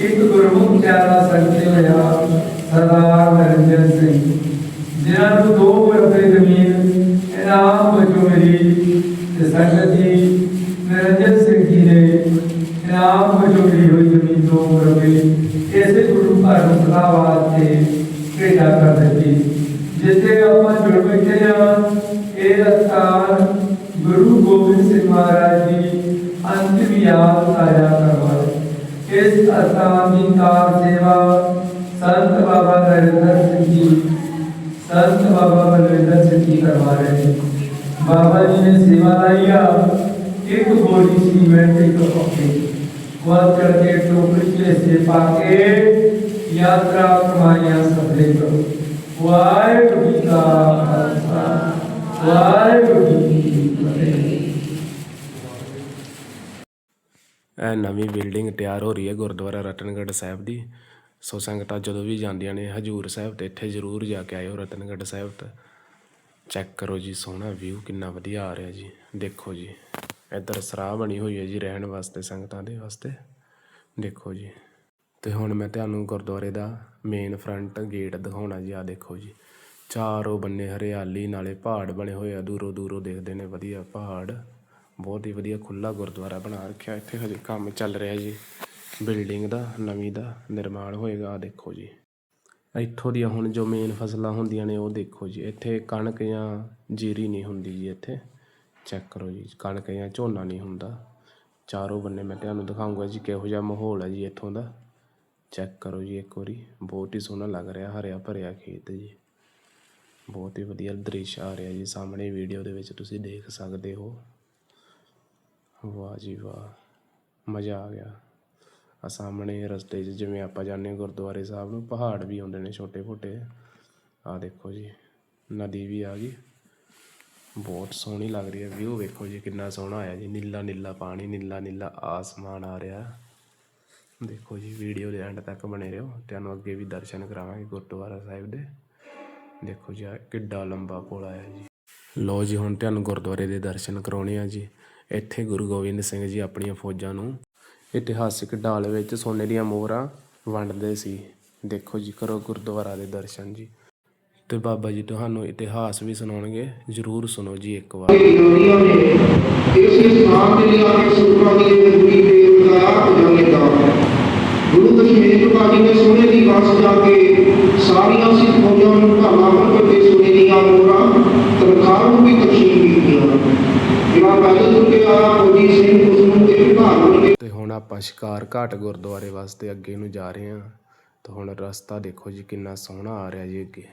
ਇੱਕ ਗੁਰਮੁਖ ਪਿਆਰਾ ਸੰਗਤ ਹੋਇਆ, ਸਰਦਾਰ ਨਰਿੰਦਰ ਸਿੰਘ। ਜਿਨ੍ਹਾਂ ਨੂੰ ਦੋ ਰੁਪਏ ਜ਼ਮੀਨ, ਇਨਾਮ ਵਜੋਂ ਮਿਲੀ। ਤੇ ਸੰਗਤ ਜੀ ਨਿਰੰਜਨ ਸਿੰਘ ਜੀ ਨੇ ਇਨਾਮ ਵਜੋਂ ਮਿਲੀ ਹੋਈ ਜ਼ਮੀਨ ਦੋ ਰੁਪਏ ਇਸੇ ਗੁਰੂ ਘਰ ਨੂੰ ਸਦਾ ਵਾਸਤੇ ਭੇਜਾ ਕਰ ਦਿੱਤੀ। ਜਿੱਥੇ ਆਪਾਂ ਜੁੜ ਬੈਠੇ ਹਾਂ, ਇਹ ਅਸਥਾਨ ਗੁਰੂ ਗੋਬਿੰਦ ਸਿੰਘ ਮਹਾਰਾਜ ਜੀ ਅੰਤਿਮ ਯਾਦ ਤਾਜ਼ਾ ਕਰਵਾਏ ਇਸ ਅਸਥਾਨ ਦੀ ਕਾਰ ਸੇਵਾ ਸੰਤ ਬਾਬਾ ਨਰਿੰਦਰ ਸਿੰਘ ਜੀ ਸੰਤ ਬਾਬਾ ਬਲਵਿੰਦਰ ਸਿੰਘ ਜੀ ਕਰਵਾ ਰਹੇ ਨੇ ਬਾਬਾ ਜੀ ਨੇ ਸੇਵਾ ਲਈ ਆ ਇੱਕ ਬੋਰੀ ਸੀਮੈਂਟ ਇੱਕ ਪੱਕੇ ਵਾਦ ਕਰਕੇ ਟੋਕਰੀ ਚ ਸੇ ਪਾ ਕੇ ਯਾਤਰਾ ਕਮਾਈਆਂ ਸਫਲੇ ਕਰੋ ਵਾਹਿਗੁਰੂ ਜੀ ਕਾ ਖਾਲਸਾ ਵਾਹਿਗੁਰੂ ਜੀ ਕੀ ਫਤਿਹ ਇਹ ਨਵੀਂ ਬਿਲਡਿੰਗ ਤਿਆਰ ਹੋ ਰਹੀ ਹੈ ਗੁਰਦੁਆਰਾ ਰਤਨਗੜ੍ਹ ਸਾਹਿਬ ਦੀ। ਸੋ ਸੰਗਤਾਂ ਜਦੋਂ ਵੀ ਜਾਂਦੀਆਂ ਨੇ, ਹਜੂਰ ਸਾਹਿਬ ਤੇ ਇੱਥੇ ਜ਼ਰੂਰ ਜਾ ਕੇ ਆਇਓ ਰਤਨਗੜ੍ਹ ਸਾਹਿਬ ਤੇ। ਚੈੱਕ ਕਰੋ ਜੀ, ਸੋਹਣਾ ਵਿਊ ਕਿੰਨਾ ਵਧੀਆ ਆ ਰਿਹਾ ਜੀ। ਦੇਖੋ ਜੀ, ਇੱਧਰ ਸਰਾਹ ਬਣੀ ਹੋਈ ਹੈ ਜੀ ਰਹਿਣ ਵਾਸਤੇ, ਸੰਗਤਾਂ ਦੇ ਵਾਸਤੇ। ਦੇਖੋ ਜੀ। ਤੇ ਹੁਣ ਮੈਂ ਤੁਹਾਨੂੰ ਗੁਰਦੁਆਰੇ ਦਾ ਮੇਨ ਫਰੰਟ ਗੇਟ ਦਿਖਾਉਣਾ ਜੀ ਆ ਦੇਖੋ ਜੀ। ਚਾਰੋਂ ਬੰਨੇ ਹਰਿਆਲੀ, ਨਾਲੇ ਪਹਾੜ ਬਣੇ ਹੋਏ ਆ ਦੂਰੋਂ ਦੂਰੋਂ ਦੇਖਦੇ ਨੇ ਵਧੀਆ ਪਹਾੜ। ਬਹੁਤ ਹੀ ਵਧੀਆ ਖੁੱਲਾ ਗੁਰਦੁਆਰਾ ਬਣਾ ਰੱਖਿਆ। ਇੱਥੇ ਹਜੇ ਕੰਮ ਚੱਲ ਰਿਹਾ ਜੀ। ਬਿਲਡਿੰਗ ਦਾ, ਨਵੀਂ ਦਾ ਨਿਰਮਾਣ ਹੋਏਗਾ ਆ ਦੇਖੋ ਜੀ। ਇੱਥੋਂ ਦੀਆਂ ਹੁਣ ਜੋ ਮੇਨ ਫਸਲਾਂ ਹੁੰਦੀਆਂ ਨੇ, ਉਹ ਦੇਖੋ ਜੀ। ਇੱਥੇ ਕਣਕ ਜਾਂ ਜੀਰੀ ਨਹੀਂ ਹੁੰਦੀ ਜੀ ਇੱਥੇ। ਚੈੱਕ ਕਰੋ ਜੀ, ਕਣਕ ਜਾਂ ਝੋਨਾ ਨਹੀਂ ਹੁੰਦਾ। ਚਾਰੋਂ ਬੰਨੇ ਮੈਂ ਤੁਹਾਨੂੰ ਦਿਖਾਉਂਗਾ ਜੀ, ਕਿਹੋ ਜਿਹਾ ਮਾਹੌਲ ਹੈ ਜੀ ਇੱਥੋਂ ਦਾ। ਚੈੱਕ ਕਰੋ ਜੀ ਇੱਕ ਵਾਰੀ। ਬਹੁਤ ਹੀ ਸੋਹਣਾ ਲੱਗ ਰਿਹਾ, ਹਰਿਆ ਭਰਿਆ ਖੇਤ ਜੀ। ਬਹੁਤ ਹੀ ਵਧੀਆ ਦ੍ਰਿਸ਼ ਆ ਰਿਹਾ ਜੀ। ਸਾਹਮਣੇ ਵੀਡੀਓ ਦੇ ਵਿੱਚ ਤੁਸੀਂ ਦੇਖ ਸਕਦੇ ਹੋ। ਵਾਹ ਜੀ ਵਾਹ, ਮਜ਼ਾ ਆ ਗਿਆ। ਆ ਸਾਹਮਣੇ ਰਸਤੇ 'ਚ ਜਿਵੇਂ ਆਪਾਂ ਜਾਂਦੇ ਹਾਂ ਗੁਰਦੁਆਰੇ ਸਾਹਿਬ ਨੂੰ, ਪਹਾੜ ਵੀ ਆਉਂਦੇ ਨੇ ਛੋਟੇ ਛੋਟੇ ਆ ਦੇਖੋ ਜੀ, ਨਦੀ ਵੀ ਆ ਗਈ। ਬਹੁਤ ਸੋਹਣੀ ਲੱਗ ਰਹੀ ਹੈ ਵਿਊ, ਵੇਖੋ ਜੀ ਕਿੰਨਾ ਸੋਹਣਾ ਆਇਆ ਜੀ। ਨੀਲਾ ਨੀਲਾ ਪਾਣੀ, ਨੀਲਾ ਨੀਲਾ ਆਸਮਾਨ ਆ ਰਿਹਾ। ਦੇਖੋ ਜੀ, ਵੀਡੀਓ ਦੇ ਐਂਡ ਤੱਕ ਬਣੇ ਰਹੋ। ਤੁਹਾਨੂੰ ਅੱਗੇ ਵੀ ਦਰਸ਼ਨ ਕਰਾਵਾਂਗੇ ਗੁਰਦੁਆਰਾ ਸਾਹਿਬ ਦੇ। ਦੇਖੋ ਜੀ, ਆਹ ਕਿੱਡਾ ਲੰਬਾ ਪੁਲ ਆਇਆ ਜੀ। ਲੋ ਜੀ, ਹੁਣ ਤੁਹਾਨੂੰ ਗੁਰਦੁਆਰੇ ਦੇ ਦਰਸ਼ਨ ਕਰਾਉਣੇ ਆ ਜੀ। ਇੱਥੇ ਗੁਰੂ ਗੋਬਿੰਦ ਸਿੰਘ ਜੀ ਆਪਣੀਆਂ ਫੌਜਾਂ ਨੂੰ ਇਤਿਹਾਸਿਕ ਢਾਲ ਵਿੱਚ ਸੋਨੇ ਦੀਆਂ ਮੋਹਰਾਂ ਵੰਡਦੇ ਸੀ। ਦੇਖੋ ਜੀ, ਕਰੋ ਗੁਰਦੁਆਰਾ ਦੇ ਦਰਸ਼ਨ ਜੀ। ਤੇ ਬਾਬਾ ਜੀ ਤੁਹਾਨੂੰ ਇਤਿਹਾਸ ਵੀ ਸੁਣਾਉਣਗੇ, ਜਰੂਰ ਸੁਣੋ ਜੀ ਇੱਕ ਵਾਰ। ਗਿਆਨੀਆਂ ਨੇ ਇਸ ਸਥਾਨ ਦੇ ਲਿਆ ਕੇ ਸੂਰਾਂ ਦੀ ਗੁਰੀ ਦੇ ਉਤਾਰ ਦਾ ਗੁਰੂ ਦਸ਼ਮੇਸ਼ ਪ੍ਰਭਾਜੀ ਨੇ ਸੋਨੇ ਦੀ ਬਾਸ ਜਾ ਕੇ ਸਾਰੀਆਂ ਸਿੱਖ ਫੌਜਾਂ ਨੂੰ ਧਾਮਾਵਰ ਕਰਕੇ ਸੋਨੇ ਦੀਆਂ ਮੋਹਰਾਂ ਤਨਖਾਹ ਆਪਾਂ ਸ਼ਿਕਾਰ ਘਾਟ ਗੁਰਦੁਆਰੇ ਵਾਸਤੇ ਅੱਗੇ ਨੂੰ ਜਾ ਰਹੇ ਹਾਂ। ਤਾਂ ਹੁਣ ਰਸਤਾ ਦੇਖੋ ਜੀ ਕਿੰਨਾ ਸੋਹਣਾ ਆ ਰਿਹਾ ਜੀ ਅੱਗੇ।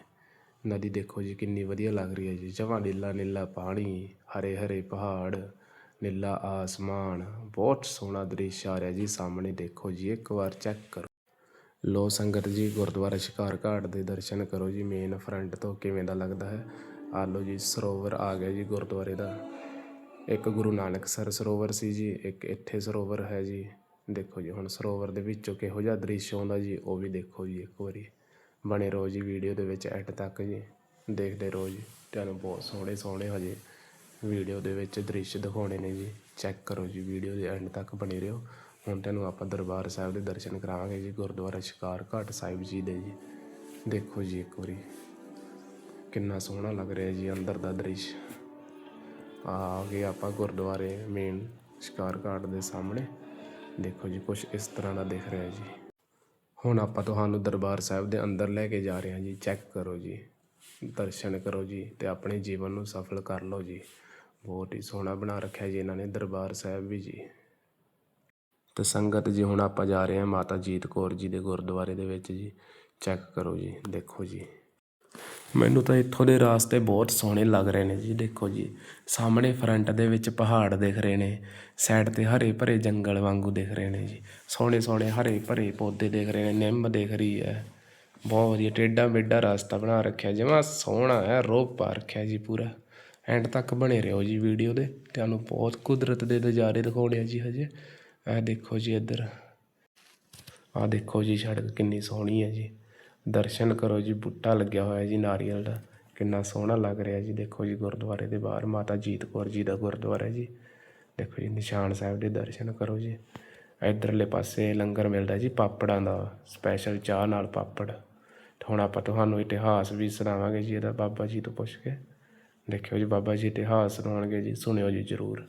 ਨਦੀ ਦੇਖੋ ਜੀ ਕਿੰਨੀ ਵਧੀਆ ਲੱਗ ਰਹੀ ਹੈ ਜੀ। ਜਮਾਂ ਨੀਲਾ ਨੀਲਾ ਪਾਣੀ, ਹਰੇ ਹਰੇ ਪਹਾੜ, ਨੀਲਾ ਆਸਮਾਨ, ਬਹੁਤ ਸੋਹਣਾ ਦ੍ਰਿਸ਼ ਆ ਰਿਹਾ ਜੀ ਸਾਹਮਣੇ ਦੇਖੋ ਜੀ। ਇੱਕ ਵਾਰ ਚੈੱਕ ਕਰੋ। ਲੋ ਸੰਗਤ ਜੀ, ਗੁਰਦੁਆਰਾ ਸ਼ਿਕਾਰ ਘਾਟ ਦੇ ਦਰਸ਼ਨ ਕਰੋ ਜੀ। ਮੇਨ ਫਰੰਟ ਤੋਂ ਕਿਵੇਂ ਦਾ ਲੱਗਦਾ ਹੈ? ਆ ਲੋ ਜੀ, ਸਰੋਵਰ ਆ ਗਿਆ ਜੀ ਗੁਰਦੁਆਰੇ ਦਾ। ਇੱਕ ਗੁਰੂ ਨਾਨਕ ਸਰ ਸਰੋਵਰ ਸੀ ਜੀ, ਇੱਕ ਇੱਥੇ ਸਰੋਵਰ ਹੈ ਜੀ। ਦੇਖੋ ਜੀ, ਹੁਣ ਸਰੋਵਰ ਦੇ ਵਿੱਚੋਂ ਕਿਹੋ ਜਿਹਾ ਦ੍ਰਿਸ਼ ਆਉਂਦਾ ਜੀ, ਉਹ ਵੀ ਦੇਖੋ ਜੀ ਇੱਕ ਵਾਰੀ। ਬਣੇ ਰਹੋ ਜੀ ਵੀਡੀਓ ਦੇ ਵਿੱਚ ਐਡ ਤੱਕ ਜੀ। ਦੇਖਦੇ ਰਹੋ ਜੀ, ਤੁਹਾਨੂੰ ਬਹੁਤ ਸੋਹਣੇ ਸੋਹਣੇ ਹਜੇ ਵੀਡੀਓ ਦੇ ਵਿੱਚ ਦ੍ਰਿਸ਼ ਦਿਖਾਉਣੇ ਨੇ ਜੀ। ਚੈੱਕ ਕਰੋ ਜੀ, ਵੀਡੀਓ ਦੇ ਐਂਡ ਤੱਕ ਬਣੇ ਰਹੋ। ਹੁਣ ਤੁਹਾਨੂੰ ਆਪਾਂ ਦਰਬਾਰ ਸਾਹਿਬ ਦੇ ਦਰਸ਼ਨ ਕਰਾਵਾਂਗੇ ਜੀ, ਗੁਰਦੁਆਰਾ ਸ਼ਿਕਾਰ ਘਾਟ ਸਾਹਿਬ ਜੀ ਦੇ ਜੀ। ਦੇਖੋ ਜੀ ਇੱਕ ਵਾਰੀ, ਕਿੰਨਾ ਸੋਹਣਾ ਲੱਗ ਰਿਹਾ ਜੀ ਅੰਦਰ ਦਾ ਦ੍ਰਿਸ਼। ਆ ਗਏ ਆਪਾਂ ਗੁਰਦੁਆਰੇ ਮੇਨ ਸ਼ਿਕਾਰ ਘਾਟ ਦੇ ਸਾਹਮਣੇ। ਦੇਖੋ ਜੀ ਕੁਝ ਇਸ ਤਰ੍ਹਾਂ ਦਾ ਦਿਖ ਰਿਹਾ ਜੀ। ਹੁਣ ਆਪਾਂ ਤੁਹਾਨੂੰ ਦਰਬਾਰ ਸਾਹਿਬ ਦੇ ਅੰਦਰ ਲੈ ਕੇ ਜਾ ਰਹੇ ਹਾਂ ਜੀ। ਚੈੱਕ ਕਰੋ ਜੀ, ਦਰਸ਼ਨ ਕਰੋ ਜੀ ਤੇ ਆਪਣੇ ਜੀਵਨ ਨੂੰ ਸਫਲ ਕਰ ਲਓ ਜੀ। ਬਹੁਤ ਹੀ ਸੋਹਣਾ ਬਣਾ ਰੱਖਿਆ ਜੀ ਇਹਨਾਂ ਨੇ ਦਰਬਾਰ ਸਾਹਿਬ ਵੀ ਜੀ। ਤੇ ਸੰਗਤ ਜੀ, ਹੁਣ ਆਪਾਂ ਜਾ ਰਹੇ ਹਾਂ ਮਾਤਾ ਜੀਤ ਕੌਰ ਜੀ ਦੇ ਗੁਰਦੁਆਰੇ ਦੇ ਵਿੱਚ ਜੀ। ਚੈੱਕ ਕਰੋ ਜੀ, ਦੇਖੋ ਜੀ। ਮੈਨੂੰ ਤਾਂ ਇੱਥੋਂ ਦੇ ਰਾਸਤੇ ਬਹੁਤ ਸੋਹਣੇ ਲੱਗ ਰਹੇ ਨੇ ਜੀ, ਦੇਖੋ ਜੀ। ਸਾਹਮਣੇ ਫਰੰਟ ਦੇ ਵਿੱਚ ਪਹਾੜ ਦਿਖ ਰਹੇ ਨੇ ਸਾਈਡ ਤੇ ਹਰੇ ਭਰੇ ਜੰਗਲ ਵਾਂਗੂ ਦਿਖ ਰਹੇ ਨੇ ਜੀ। ਸੋਹਣੇ ਸੋਹਣੇ ਹਰੇ ਭਰੇ ਪੌਦੇ ਦਿਖ ਰਹੇ ਨੇ, ਨਿੰਮ ਦਿਖ ਰਹੀ ਹੈ। ਬਹੁਤ ਵਧੀਆ, ਟੇਡਾ ਮੇਡਾ ਰਸਤਾ ਬਣਾ ਰੱਖਿਆ ਜਿਵੇਂ ਸੋਹਣਾ ਹੈ, ਰੋਪ ਪਾ ਰੱਖਿਆ ਜੀ ਪੂਰਾ। ਐਂਡ ਤੱਕ ਬਣੇ ਰਹੋ ਜੀ ਵੀਡੀਓ ਦੇ, ਤੁਹਾਨੂੰ ਬਹੁਤ ਕੁਦਰਤ ਦੇ ਨਜ਼ਾਰੇ ਦਿਖਾਉਣੇ ਆ ਜੀ ਹਜੇ। ਇਹ ਦੇਖੋ ਜੀ ਇੱਧਰ। ਆਹ ਦੇਖੋ ਜੀ, ਸੜਕ ਕਿੰਨੀ ਸੋਹਣੀ ਹੈ ਜੀ। ਦਰਸ਼ਨ ਕਰੋ ਜੀ, ਬੂਟਾ ਲੱਗਿਆ ਹੋਇਆ ਜੀ ਨਾਰੀਅਲ ਦਾ, ਕਿੰਨਾ ਸੋਹਣਾ ਲੱਗ ਰਿਹਾ ਜੀ। ਦੇਖੋ ਜੀ, ਗੁਰਦੁਆਰੇ ਦੇ ਬਾਹਰ ਮਾਤਾ ਜੀਤ ਕੌਰ ਜੀ ਦਾ ਗੁਰਦੁਆਰਾ ਜੀ। ਦੇਖੋ ਜੀ, ਨਿਸ਼ਾਨ ਸਾਹਿਬ ਦੇ ਦਰਸ਼ਨ ਕਰੋ ਜੀ। ਇਧਰਲੇ ਪਾਸੇ ਲੰਗਰ ਮਿਲਦਾ ਜੀ ਪਾਪੜਾਂ ਦਾ ਸਪੈਸ਼ਲ ਚਾਹ ਨਾਲ ਪਾਪੜ। ਤੇ ਹੁਣ ਆਪਾਂ ਤੁਹਾਨੂੰ ਇਤਿਹਾਸ ਵੀ ਸੁਣਾਵਾਂਗੇ ਜੀ, ਇਹਦਾ ਬਾਬਾ ਜੀ ਤੋਂ ਪੁੱਛ ਕੇ। ਦੇਖਿਓ ਜੀ, ਬਾਬਾ ਜੀ ਇਤਿਹਾਸ ਸੁਣਾਉਣਗੇ ਜੀ, ਸੁਣਿਓ ਜੀ ਜ਼ਰੂਰ।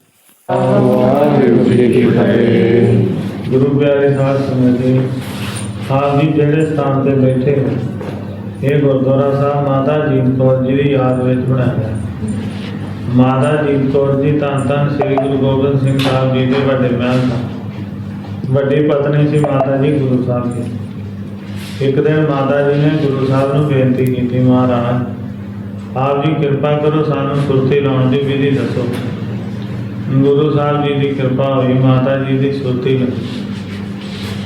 ਵਾਹਿਗੁਰੂ ਜੀ ਕੀ ਫਤਿਹ। ਗੁਰੂ ਪਿਆਰੇ ਸਾਧ ਸੰਗਤ ਜੀ ਆਪ ਜੀ ਜਿਹੜੇ ਸਥਾਨ ਤੇ ਬੈਠੇ ਹੋ ਇਹ ਗੁਰਦੁਆਰਾ ਸਾਹਿਬ ਮਾਤਾ ਜੀਤ ਕੌਰ ਜੀ ਦੀ ਯਾਦ ਵਿੱਚ ਬਣਾਇਆ ਮਾਤਾ ਜੀਤ ਕੌਰ ਜੀ ਧੰਨ ਧੰਨ ਸ੍ਰੀ ਗੁਰੂ ਗੋਬਿੰਦ ਸਿੰਘ ਸਾਹਿਬ ਜੀ ਦੇ ਵੱਡੇ ਮਹਿਲ ਸਨ ਵੱਡੀ ਪਤਨੀ ਸੀ ਮਾਤਾ ਜੀ ਗੁਰੂ ਸਾਹਿਬ ਦੀ ਇੱਕ ਦਿਨ ਮਾਤਾ ਜੀ ਨੇ ਗੁਰੂ ਸਾਹਿਬ ਨੂੰ ਬੇਨਤੀ ਕੀਤੀ, ਮਹਾਰਾਜ, ਆਪ ਜੀ ਕਿਰਪਾ ਕਰੋ ਸਾਨੂੰ ਸੁਰਤੀ ਲਾਉਣ ਦੀ ਵਿਧੀ ਦੱਸੋ। ਗੁਰੂ ਸਾਹਿਬ ਜੀ ਦੀ ਕਿਰਪਾ ਹੋਈ, ਮਾਤਾ ਜੀ ਦੀ ਸੁਰਤੀ ਲੱਗੀ।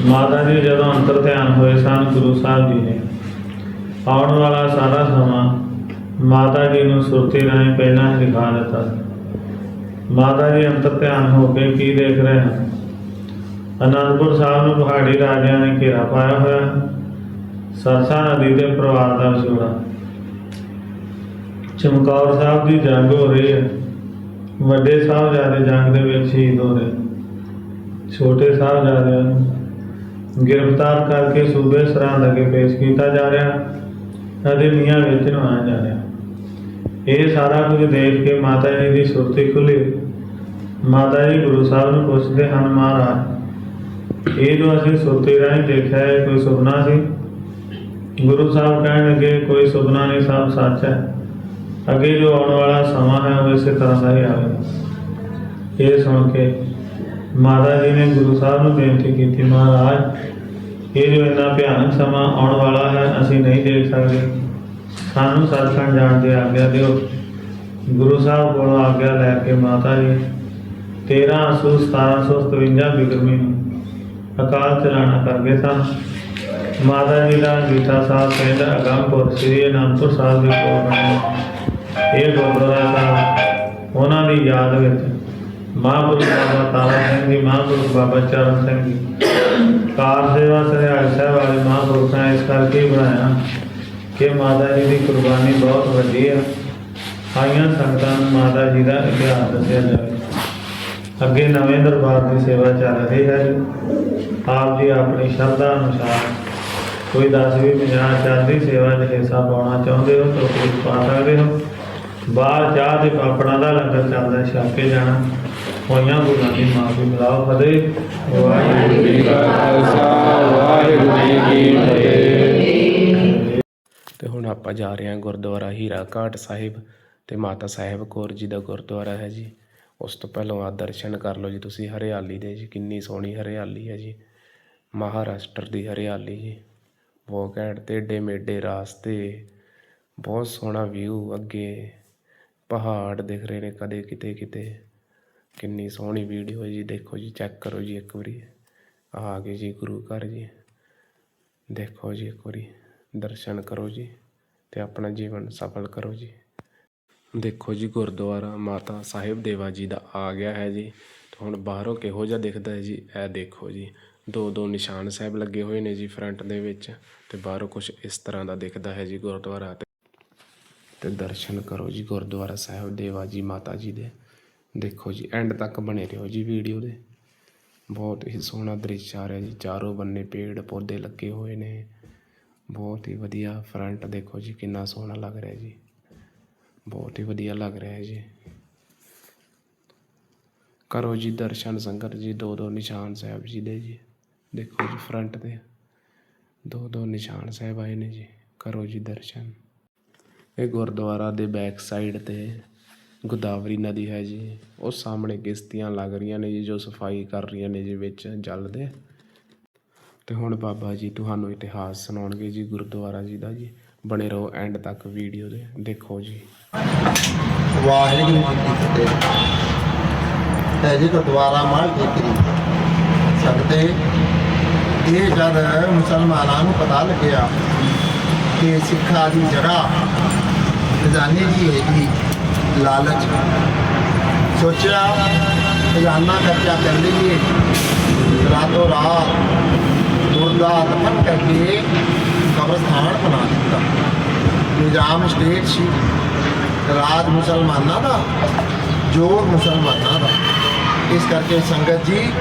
ਮਾਤਾ ਜੀ ਜਦੋਂ ਅੰਤਰ ਧਿਆਨ ਹੋਏ ਸਨ, ਗੁਰੂ ਸਾਹਿਬ ਜੀ ਨੇ ਆਉਣ ਵਾਲਾ ਸਾਰਾ ਸਮਾਂ ਮਾਤਾ ਜੀ ਨੂੰ ਸੁਰਤੀ ਰਾਹੀਂ ਪਹਿਲਾਂ ਹੀ ਦਿਖਾ ਦਿੱਤਾ। ਮਾਤਾ ਜੀ ਅੰਤਰ ਧਿਆਨ ਹੋ ਕੇ ਕੀ ਦੇਖ ਰਹੇ ਹਨ? ਅਨੰਦਪੁਰ ਸਾਹਿਬ ਨੂੰ ਪਹਾੜੀ ਰਾਜਿਆਂ ਨੇ ਘੇਰਾ ਪਾਇਆ ਹੋਇਆ। ਸਰਸਾ ਨਦੀ ਦੇ ਪਰਿਵਾਰ ਦਾ ਵਿਛੋੜਾ। ਚਮਕੌਰ ਸਾਹਿਬ ਦੀ ਜੰਗ ਹੋ ਰਹੀ ਹੈ। ਵੱਡੇ ਸਾਹਿਬਜ਼ਾਦੇ ਜੰਗ ਦੇ ਵਿੱਚ ਸ਼ਹੀਦ ਹੋ ਰਹੇ ਛੋਟੇ ਸਾਹਿਬਜ਼ਾਦਿਆਂ ਨੂੰ ਗ੍ਰਿਫਤਾਰ ਕਰਕੇ ਸੂਬੇ ਸਰਹੰਦ ਅੱਗੇ ਪੇਸ਼ ਕੀਤਾ ਜਾ ਰਿਹਾ ਅਤੇ ਮੀਆਂ ਵਿੱਚ ਨਵਾਇਆ ਜਾ ਰਿਹਾ। ਇਹ ਸਾਰਾ ਕੁਝ ਦੇਖ ਕੇ ਮਾਤਾ ਜੀ ਦੀ ਸੁਰਤੀ ਖੁੱਲੀ। ਮਾਤਾ ਜੀ ਗੁਰੂ ਸਾਹਿਬ ਨੂੰ ਪੁੱਛਦੇ ਹਨ ਮਹਾਰਾਜ, ਇਹ ਜੋ ਅਸੀਂ ਸੁਰਤੀ ਰਾਹੀਂ ਦੇਖਿਆ ਹੈ ਕੋਈ ਸੁਪਨਾ ਸੀ? ਗੁਰੂ ਸਾਹਿਬ ਕਹਿਣ ਲੱਗੇ, ਕੋਈ ਸੁਪਨਾ ਨਹੀਂ ਸਭ ਸੱਚ ਹੈ। ਅੱਗੇ ਜੋ ਆਉਣ ਵਾਲਾ ਸਮਾਂ ਹੈ, ਉਹ ਇਸੇ ਤਰ੍ਹਾਂ ਦਾ ਹੀ ਆਵੇਗਾ। ਇਹ ਸੁਣ ਕੇ ਮਾਤਾ ਜੀ ਨੇ ਗੁਰੂ ਸਾਹਿਬ ਨੂੰ ਬੇਨਤੀ ਕੀਤੀ, ਮਹਾਰਾਜ, ਇਹ ਜੋ ਇੰਨਾ ਭਿਆਨਕ ਸਮਾਂ ਆਉਣ ਵਾਲਾ ਹੈ, ਅਸੀਂ ਨਹੀਂ ਦੇਖ ਸਕਦੇ। ਸਾਨੂੰ ਸੱਚਖੰਡ ਜਾਣ ਦੀ ਆਗਿਆ ਦਿਓ। ਗੁਰੂ ਸਾਹਿਬ ਕੋਲੋਂ ਆਗਿਆ ਲੈ ਕੇ ਮਾਤਾ ਜੀ 13 ਅਸੂ 1757 ਬਿਕਰਮੀ ਨੂੰ ਅਕਾਲ ਚਲਾਣਾ ਕਰ ਗਏ ਸਨ ਮਾਤਾ ਜੀ ਦਾ ਗੀਤਾ ਸਾਹਿਬ ਪਿੰਡ ਅਗੰਮਪੁਰ, ਸ੍ਰੀ ਅਨੰਦਪੁਰ ਸਾਹਿਬ ਦੇ ਕੋਲ ਇਹ ਗੁਰਦੁਆਰਾ ਸਾਹਿਬ ਉਹਨਾਂ ਦੀ ਯਾਦ ਵਿੱਚ ਮਹਾਂਪੁਰਖ ਬਾਬਾ ਤਾਰਾ ਸਿੰਘ ਜੀ, ਮਹਾਂਪੁਰਖ ਬਾਬਾ ਚਰਨ ਸਿੰਘ ਜੀ। ਕਾਰ ਸੇਵਾ ਸਰਿਆਲ ਸਾਹਿਬ ਵਾਲੇ ਮਹਾਂਪੁਰਖਾਂ ਇਸ ਕਰਕੇ ਬਣਾਇਆ ਕਿ ਮਾਤਾ ਜੀ ਦੀ ਕੁਰਬਾਨੀ ਬਹੁਤ ਵੱਡੀ ਹੈ ਆਈਆਂ ਸੰਗਤਾਂ ਨੂੰ ਮਾਤਾ ਜੀ ਦਾ ਇਤਿਹਾਸ ਦੱਸਿਆ ਜਾਵੇ। ਅੱਗੇ ਨਵੇਂ ਦਰਬਾਰ ਦੀ ਸੇਵਾ ਚੱਲ ਰਹੀ ਹੈ। ਆਪ ਜੀ ਆਪਣੀ ਸ਼ਰਧਾ ਅਨੁਸਾਰ ਕੋਈ 10 ਵੀ 50 ਚੱਲਦੀ ਸੇਵਾ 'ਚ ਹਿੱਸਾ ਪਾਉਣਾ ਚਾਹੁੰਦੇ ਹੋ ਤਾਂ ਤੁਸੀਂ ਪਾ ਸਕਦੇ ਹੋ। ਬਾਹਰ ਚਾਹ ਤੇ ਪਾਪੜਾਂ ਦਾ ਲੰਗਰ ਚੱਲਦਾ, ਛਕ ਕੇ ਜਾਣਾ। ਹੋਈਆਂ ਗੁਰਾਂ ਦੀ ਮਾਫੀ ਮਿਲਾਓ ਫਤਿਹ ਵਾਹਿਗੁਰੂ ਜੀ ਕਾ ਖਾਲਸਾ ਵਾਹਿਗੁਰੂ ਜੀ ਕੀ ਫਤਿਹ ਤੇ ਹੁਣ ਆਪਾਂ ਜਾ ਰਹੇ ਹਾਂ ਗੁਰਦੁਆਰਾ ਹੀਰਾ ਘਾਟ ਸਾਹਿਬ ਤੇ ਮਾਤਾ ਸਾਹਿਬ ਕੌਰ ਜੀ ਦਾ ਗੁਰਦੁਆਰਾ ਹੈ ਜੀ। ਉਸ ਤੋਂ ਪਹਿਲਾਂ ਆ ਦਰਸ਼ਨ ਕਰ ਲਓ ਜੀ ਤੁਸੀਂ, ਹਰਿਆਲੀ ਦੇ ਜੀ, ਕਿੰਨੀ ਸੋਹਣੀ ਹਰਿਆਲੀ ਹੈ ਜੀ। ਮਹਾਰਾਸ਼ਟਰ ਦੀ ਹਰਿਆਲੀ ਜੀ। ਬਹੁਤ ਘੈਂਟ ਟੇਢੇ ਮੇਢੇ ਰਾਸਤੇ, ਬਹੁਤ ਸੋਹਣਾ ਵਿਊ ਅੱਗੇ। ਪਹਾੜ ਦਿਖ ਰਹੇ ਨੇ ਕਦੇ ਕਿਤੇ ਕਿਤੇ ਕਿੰਨੀ ਸੋਹਣੀ ਵੀਡੀਓ ਜੀ, ਦੇਖੋ ਜੀ ਚੈੱਕ ਕਰੋ ਜੀ ਇੱਕ ਵਾਰੀ। ਆ ਗਏ ਜੀ ਗੁਰੂ ਘਰ ਜੀ। ਦੇਖੋ ਜੀ ਇੱਕ ਵਾਰੀ, ਦਰਸ਼ਨ ਕਰੋ ਜੀ ਤੇ ਆਪਣਾ ਜੀਵਨ ਸਫਲ ਕਰੋ ਜੀ। ਦੇਖੋ ਜੀ, ਗੁਰਦੁਆਰਾ ਮਾਤਾ ਸਾਹਿਬ ਦੇਵਾ ਜੀ ਦਾ ਆ ਗਿਆ ਹੈ ਜੀ। ਤੇ ਹੁਣ ਬਾਹਰੋਂ ਕਿਹੋ ਜਿਹਾ ਦਿਖਦਾ ਹੈ ਜੀ? ਇਹ ਦੇਖੋ ਜੀ ਦੋ ਦੋ ਨਿਸ਼ਾਨ ਸਾਹਿਬ ਲੱਗੇ ਹੋਏ ਨੇ ਜੀ ਫਰੰਟ ਦੇ ਵਿੱਚ ਤੇ ਬਾਹਰੋਂ ਕੁਝ ਇਸ ਤਰ੍ਹਾਂ ਦਾ ਦਿਖਦਾ ਹੈ ਜੀ ਗੁਰਦੁਆਰਾ ਤੇ ਦਰਸ਼ਨ ਕਰੋ ਜੀ ਗੁਰਦੁਆਰਾ ਸਾਹਿਬ ਦੇਵਾ ਜੀ ਮਾਤਾ ਜੀ ਦੇ। ਦੇਖੋ ਜੀ ਐਂਡ ਤੱਕ ਬਣੇ ਰਹੋ ਜੀ ਵੀਡੀਓ ਦੇ। ਬਹੁਤ ਹੀ ਸੋਹਣਾ ਦ੍ਰਿਸ਼ ਆ ਰਿਹਾ ਜੀ, ਚਾਰੋਂ ਬੰਨੇ ਪੇੜ ਪੌਦੇ ਲੱਗੇ ਹੋਏ ਨੇ। ਬਹੁਤ ਹੀ ਵਧੀਆ ਫਰੰਟ ਦੇਖੋ ਜੀ, ਕਿੰਨਾ ਸੋਹਣਾ ਲੱਗ ਰਿਹਾ ਜੀ। ਬਹੁਤ ਹੀ ਵਧੀਆ ਲੱਗ ਰਿਹਾ ਜੀ। ਕਰੋ ਜੀ ਦਰਸ਼ਨ ਸੰਗਤ ਜੀ, ਦੋ ਦੋ ਨਿਸ਼ਾਨ ਸਾਹਿਬ ਜੀ ਦੇ ਜੀ। ਦੇਖੋ ਜੀ ਫਰੰਟ ਤੇ। ਦੋ ਦੋ ਨਿਸ਼ਾਨ ਸਾਹਿਬ ਆਏ ਨੇ ਜੀ। ਕਰੋ ਜੀ ਦਰਸ਼ਨ। ਇਹ ਗੁਰਦੁਆਰਾ ਦੇ ਬੈਕ ਸਾਈਡ ਤੇ ਗੋਦਾਵਰੀ ਨਦੀ ਹੈ ਜੀ। ਉਹ ਸਾਹਮਣੇ ਕਿਸ਼ਤੀਆਂ ਲੱਗ ਰਹੀਆਂ ਨੇ ਜੀ, ਜੋ ਸਫ਼ਾਈ ਕਰ ਰਹੀਆਂ ਨੇ ਜੀ, ਵਿੱਚ ਜਲ ਦੇ ਤੇ ਹੁਣ ਬਾਬਾ ਜੀ ਤੁਹਾਨੂੰ ਇਤਿਹਾਸ ਸੁਣਾਉਣਗੇ ਜੀ, ਗੁਰਦੁਆਰਾ ਜੀ ਦਾ ਜੀ। ਬਣੇ ਰਹੋ ਐਂਡ ਤੱਕ ਵੀਡੀਓ ਦੇ। ਦੇਖੋ ਜੀ। ਵਾਹਿਗੁਰੂ ਜੀ ਕੀ ਫਤਿਹ। ਹੈ ਜੀ ਗੁਰਦੁਆਰਾ ਮਾਲ ਟੇਕਰੀ ਸੰਗਤੇ ਇਹ ਜਦ ਮੁਸਲਮਾਨਾਂ ਨੂੰ ਪਤਾ ਲੱਗਿਆ ਕਿ ਸਿੱਖਾਂ ਦੀ ਜਗ੍ਹਾ ਖਜ਼ਾਨੇ ਦੀ ਹੈਗੀ ਲਾਲਚ ਸੋਚਿਆ ਖਜ਼ਾਨਾ ਖਰਚਾ ਕਰ ਲਈਏ। ਰਾਤੋਂ ਰਾਤ ਮੁਰਦਾ ਦਫਨ ਕਰਕੇ ਕਬਰਸਥਾਨ ਬਣਾ ਦਿੱਤਾ। ਨਿਜ਼ਾਮ ਸਟੇਟ ਸੀ। ਰਾਜ ਮੁਸਲਮਾਨਾਂ ਦਾ ਜੋਰ ਮੁਸਲਮਾਨਾਂ ਦਾ। ਇਸ ਕਰਕੇ ਸੰਗਤ ਜੀ,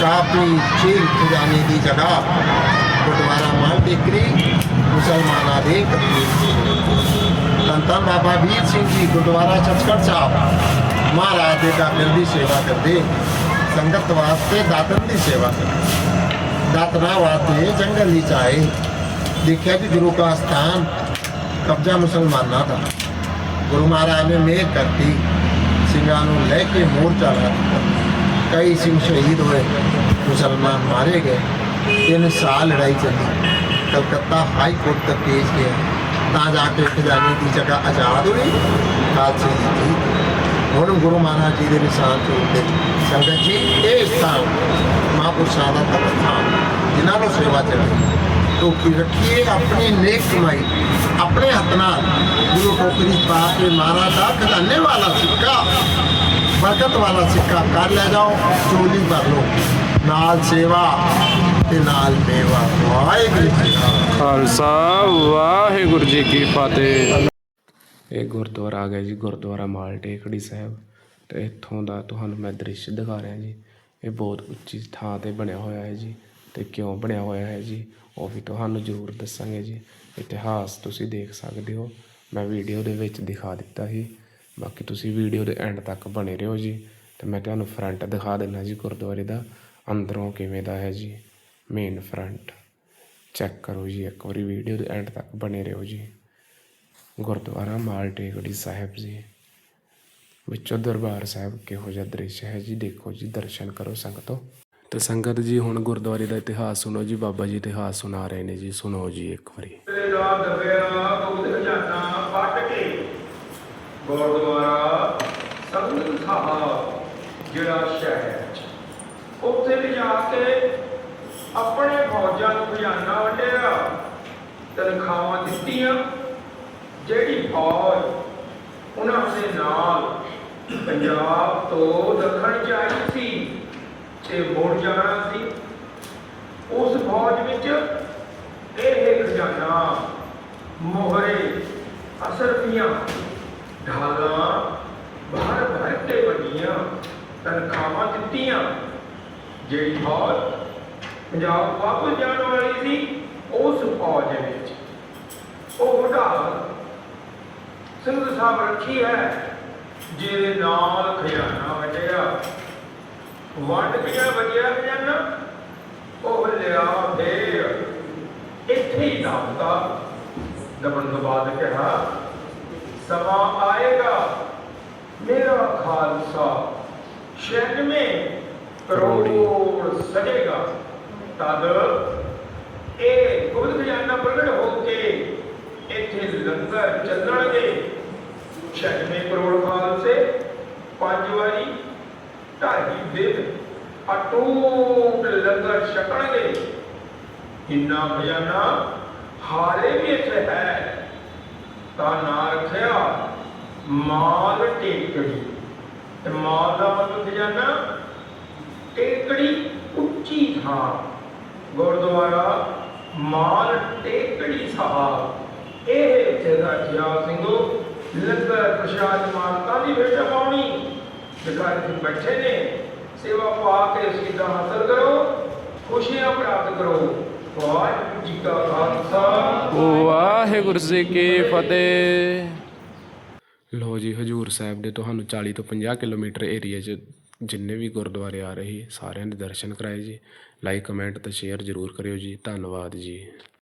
ਕਾਫੀ ਚਿਰ ਖਜ਼ਾਨੇ ਦੀ ਜਗ੍ਹਾ, ਗੁਰਦੁਆਰਾ ਮਾਲ ਟੇਕਰੀ, ਮੁਸਲਮਾਨਾਂ ਦੇ ਕਬੀਰ ਤਾਂ ਬਾਬਾ ਵੀਰ ਸਿੰਘ ਜੀ ਗੁਰਦੁਆਰਾ ਚਚਕੜ ਸਾਹਿਬ ਮਹਾਰਾਜ ਦੇ ਦਾਤਨ ਦੀ ਸੇਵਾ ਕਰਦੇ, ਸੰਗਤ ਵਾਸਤੇ ਦਾਤਨ ਦੀ ਸੇਵਾ ਕਰਦੇ। ਦਾਤਨਾ ਵਾਸਤੇ ਜੰਗਲ ਵਿੱਚ ਆਏ, ਦੇਖਿਆ ਕਿ ਗੁਰੂ ਕਾ ਸਥਾਨ ਕਬਜ਼ਾ ਮੁਸਲਮਾਨਾਂ ਦਾ। ਗੁਰੂ ਮਹਾਰਾਜ ਨੇ ਮਿਹਰ ਕਰਤੀ, ਸਿੰਘਾਂ ਨੂੰ ਲੈ ਕੇ ਮੋਰਚਾ ਲਾ ਦਿੱਤਾ। ਕਈ ਸਿੰਘ ਸ਼ਹੀਦ ਹੋਏ, ਮੁਸਲਮਾਨ ਮਾਰੇ ਗਏ। ਤਿੰਨ ਸਾਲ ਲੜਾਈ ਚੱਲੀ। ਕਲਕੱਤਾ ਹਾਈ ਕੋਰਟ ਤੱਕ ਕੇਸ ਗਿਆ। ਤਾਂ ਜਾ ਕੇ ਖਜ਼ਾਨੇ ਦੀ ਜਗ੍ਹਾ ਆਜ਼ਾਦ ਹੋਈ। ਖਾਲਸੇ ਜੀ ਹੁਣ ਗੁਰੂ ਮਹਾਰਾਜ ਜੀ ਦੇ ਨਿਸ਼ਾਨ ਤੋਂ ਉੱਤੇ ਸੰਗਤ ਜੀ, ਇਹ ਸਥਾਨ ਮਹਾਂਪੁਰਸ਼ਾਂ ਦਾ ਸਥਾਨ ਜਿਨ੍ਹਾਂ ਨੂੰ ਸੇਵਾ ਚੱਲਦੀ ਟੋਕਰੀ ਰੱਖੀਏ ਆਪਣੀ ਨੇਕ ਕਮਾਈ, ਆਪਣੇ ਹੱਥ ਨਾਲ ਗੁਰੂ ਟੋਕਰੀ ਪਾ ਕੇ ਮਹਾਰਾਜ ਦਾ ਖਜ਼ਾਨੇ ਵਾਲਾ ਸਿੱਕਾ, ਬਰਕਤ ਵਾਲਾ ਸਿੱਕਾ ਕਰ ਲੈ ਜਾਓ, ਚੋਲੀ ਭਰ ਲਓ। ਨਾਲ ਸੇਵਾ ਤੇ ਨਾਲ ਮੇਵਾ। ਵਾਹਿਗੁਰੂ ਜੀ ਖਾਲਸਾ। ਵਾਹਿਗੁਰੂ ਜੀ ਕੀ ਫਤਿਹ। ਇਹ ਗੁਰਦੁਆਰਾ ਆ ਗਿਆ ਜੀ, ਗੁਰਦੁਆਰਾ ਮਾਲ ਟੇਕੜੀ ਸਾਹਿਬ। ਤੇ ਇੱਥੋਂ ਦਾ ਤੁਹਾਨੂੰ ਮੈਂ ਦ੍ਰਿਸ਼ ਦਿਖਾ ਰਿਹਾ ਜੀ। ਇਹ ਬਹੁਤ ਉੱਚੀ ਥਾਂ ਤੇ ਬਣਿਆ ਹੋਇਆ ਹੈ ਜੀ। ਤੇ ਕਿਉਂ ਬਣਿਆ ਹੋਇਆ ਹੈ ਜੀ, ਉਹ ਵੀ ਤੁਹਾਨੂੰ ਜ਼ਰੂਰ ਦੱਸਾਂਗੇ ਜੀ। ਇਤਿਹਾਸ ਤੁਸੀਂ ਦੇਖ ਸਕਦੇ ਹੋ। ਮੈਂ ਵੀਡੀਓ ਦੇ ਵਿੱਚ ਦਿਖਾ ਦਿੱਤਾ ਸੀ। ਬਾਕੀ ਤੁਸੀਂ ਵੀਡੀਓ ਦੇ ਐਂਡ ਤੱਕ ਬਣੇ ਰਹੋ ਜੀ। ਤੇ ਮੈਂ ਤੁਹਾਨੂੰ ਫਰੰਟ ਦਿਖਾ ਦਿੰਦਾ ਜੀ ਗੁਰਦੁਆਰੇ ਦਾ। ਅੰਦਰੋਂ ਕਿਵੇਂ ਦਾ ਹੈ ਜੀ। ਮੇਨ ਫਰੰਟ ਚੈੱਕ ਕਰੋ ਜੀ, ਇੱਕ ਵਾਰੀ ਵੀਡੀਓ ਦੇ ਐਂਡ ਤੱਕ ਬਣੇ ਰਹੋ ਜੀ। ਗੁਰਦੁਆਰਾ ਮਾਲਟੇਕੜੀ ਸਾਹਿਬ ਜੀ। ਵਿੱਚੋਂ ਦਰਬਾਰ ਸਾਹਿਬ ਕਿਹੋ ਜਿਹਾ ਦ੍ਰਿਸ਼ ਹੈ ਜੀ, ਦੇਖੋ ਜੀ, ਦਰਸ਼ਨ ਕਰੋ ਸੰਗਤੋ। ਤੇ ਸੰਗਤ ਜੀ, ਹੁਣ ਗੁਰਦੁਆਰੇ ਦਾ ਇਤਿਹਾਸ ਸੁਣੋ ਜੀ, ਬਾਬਾ ਜੀ ਇਤਿਹਾਸ ਸੁਣਾ ਰਹੇ ਨੇ ਜੀ, ਸੁਣੋ ਜੀ ਇੱਕ ਵਾਰੀ। ਗੁਰਦੁਆਰਾ ਸੰਗਤ ਸਾਹਿਬ, ਜਿਹੜਾ ਸ਼ਹਿਰ ਚ। ਉੱਥੇ ਲਿਜਾ ਕੇ ਆਪਣੇ ਫੌਜਾਂ ਨੂੰ ਖਜ਼ਾਨਾ ਵੰਡਿਆ, ਤਨਖਾਹਾਂ ਦਿੱਤੀਆਂ। ਜਿਹੜੀ ਫੌਜ ਉਹਨਾਂ ਦੇ ਨਾਲ ਪੰਜਾਬ ਤੋਂ ਦੱਖਣ ਚ ਆਈ ਸੀ ਤੇ ਮੁੜ ਜਾਣਾ ਸੀ, ਉਸ ਫੌਜ ਵਿੱਚ ਇਹ ਖਜ਼ਾਨਾ ਮੋਹਰੇ ਅਸਰਫੀਆਂ ਢਾਲਾਂ ਬਾਹਰ ਭਰ ਕੇ ਬਣੀਆਂ, ਤਨਖਾਹਾਂ ਦਿੱਤੀਆਂ। ਜਿਹੜੀ ਫੌਜ ਪੰਜਾਬ ਵਾਪਸ ਜਾਣ ਵਾਲੀ ਸੀ ਉਸ ਫੌਜ ਵਿੱਚ। ਉਹ ਢਾਲ ਸਿੰਘ ਸਾਹਿਬ ਰੱਖੀ ਹੈ ਜਿਹਦੇ ਨਾਲ ਖਜ਼ਾਨਾ ਵਟਿਆ ਵੰਡ ਗਿਆ ਵਜਿਆ ਖਜ਼ਾਨਾ ਉਹ ਲਿਆ ਫੇਰ। ਇੱਥੇ ਹੀ ਦਬਦਾ ਦਬਣ ਤੋਂ ਬਾਅਦ ਕਿਹਾ ਸਮਾਂ ਆਏਗਾ ਮੇਰਾ ਖਾਲਸਾ 96 ਕਰੋੜ। ਸਜੇਗਾ। ਤਦ ਇਹ ਗੁਰਦ ਖਜ਼ਾਨਾ ਪ੍ਰਗਟ ਹੋ ਕੇ ਇੱਥੇ ਲੰਗਰ ਚੱਲਣਗੇ। 96 ਕਰੋੜ ਖਾਲਸੇ, ਪੰਜ ਵਾਰੀ ਢਾਈ ਦਿਨ ਅਟੂਟ ਲੰਗਰ ਛਕਣਗੇ। ਇੰਨਾ ਖਜ਼ਾਨਾ ਹਾਰੇ ਵੀ ਇੱਥੇ ਹੈ। ਤਾਂ ਨਾਂ ਰੱਖਿਆ ਮਾਲ ਟੇਕੜੀ। ਤੇ ਮਾਲ ਦਾ ਮਤਲਬ ਖਜ਼ਾਨਾ ਟੇਕੜੀ ਉੱਚੀ ਥਾਂ ਗੁਰਦੁਆਰਾ ਮਾਲ ਟੇਕੜੀ ਸਾਹਿਬ। ਇਹ ਜਗ੍ਹਾ ਜਿਆ ਸਿੰਘੋ ਲੰਗਰ ਪ੍ਰਸ਼ਾਦ ਮਾਲਕਾਂ ਦੀ ਭੇਟਾ ਪਾਉਣੀ ਜਗ੍ਹਾ ਤੇ ਬੈਠੇ ਨੇ, ਸੇਵਾ ਪਾ ਕੇ ਸਿੱਧਾ ਹਾਸਲ ਕਰੋ, ਖੁਸ਼ੀਆਂ ਪ੍ਰਾਪਤ ਕਰੋ। ਵਾਹਿਗੁਰੂ ਜੀ ਕਾ ਖਾਲਸਾ। ਵਾਹਿਗੁਰੂ ਜੀ ਕੀ ਫਤਿਹ। ਲੋ ਜੀ, ਹਜੂਰ ਸਾਹਿਬ ਦੇ ਤੁਹਾਨੂੰ 40 ਤੋਂ 50 ਕਿਲੋਮੀਟਰ ਏਰੀਆ 'ਚ ਜਿੰਨੇ ਵੀ ਗੁਰਦੁਆਰੇ ਆ ਰਹੇ, ਸਾਰਿਆਂ ਦੇ ਦਰਸ਼ਨ ਕਰਾਏ ਜੀ। ਲਾਈਕ ਕਮੈਂਟ ਅਤੇ ਸ਼ੇਅਰ ਜ਼ਰੂਰ ਕਰਿਓ ਜੀ। ਧੰਨਵਾਦ ਜੀ।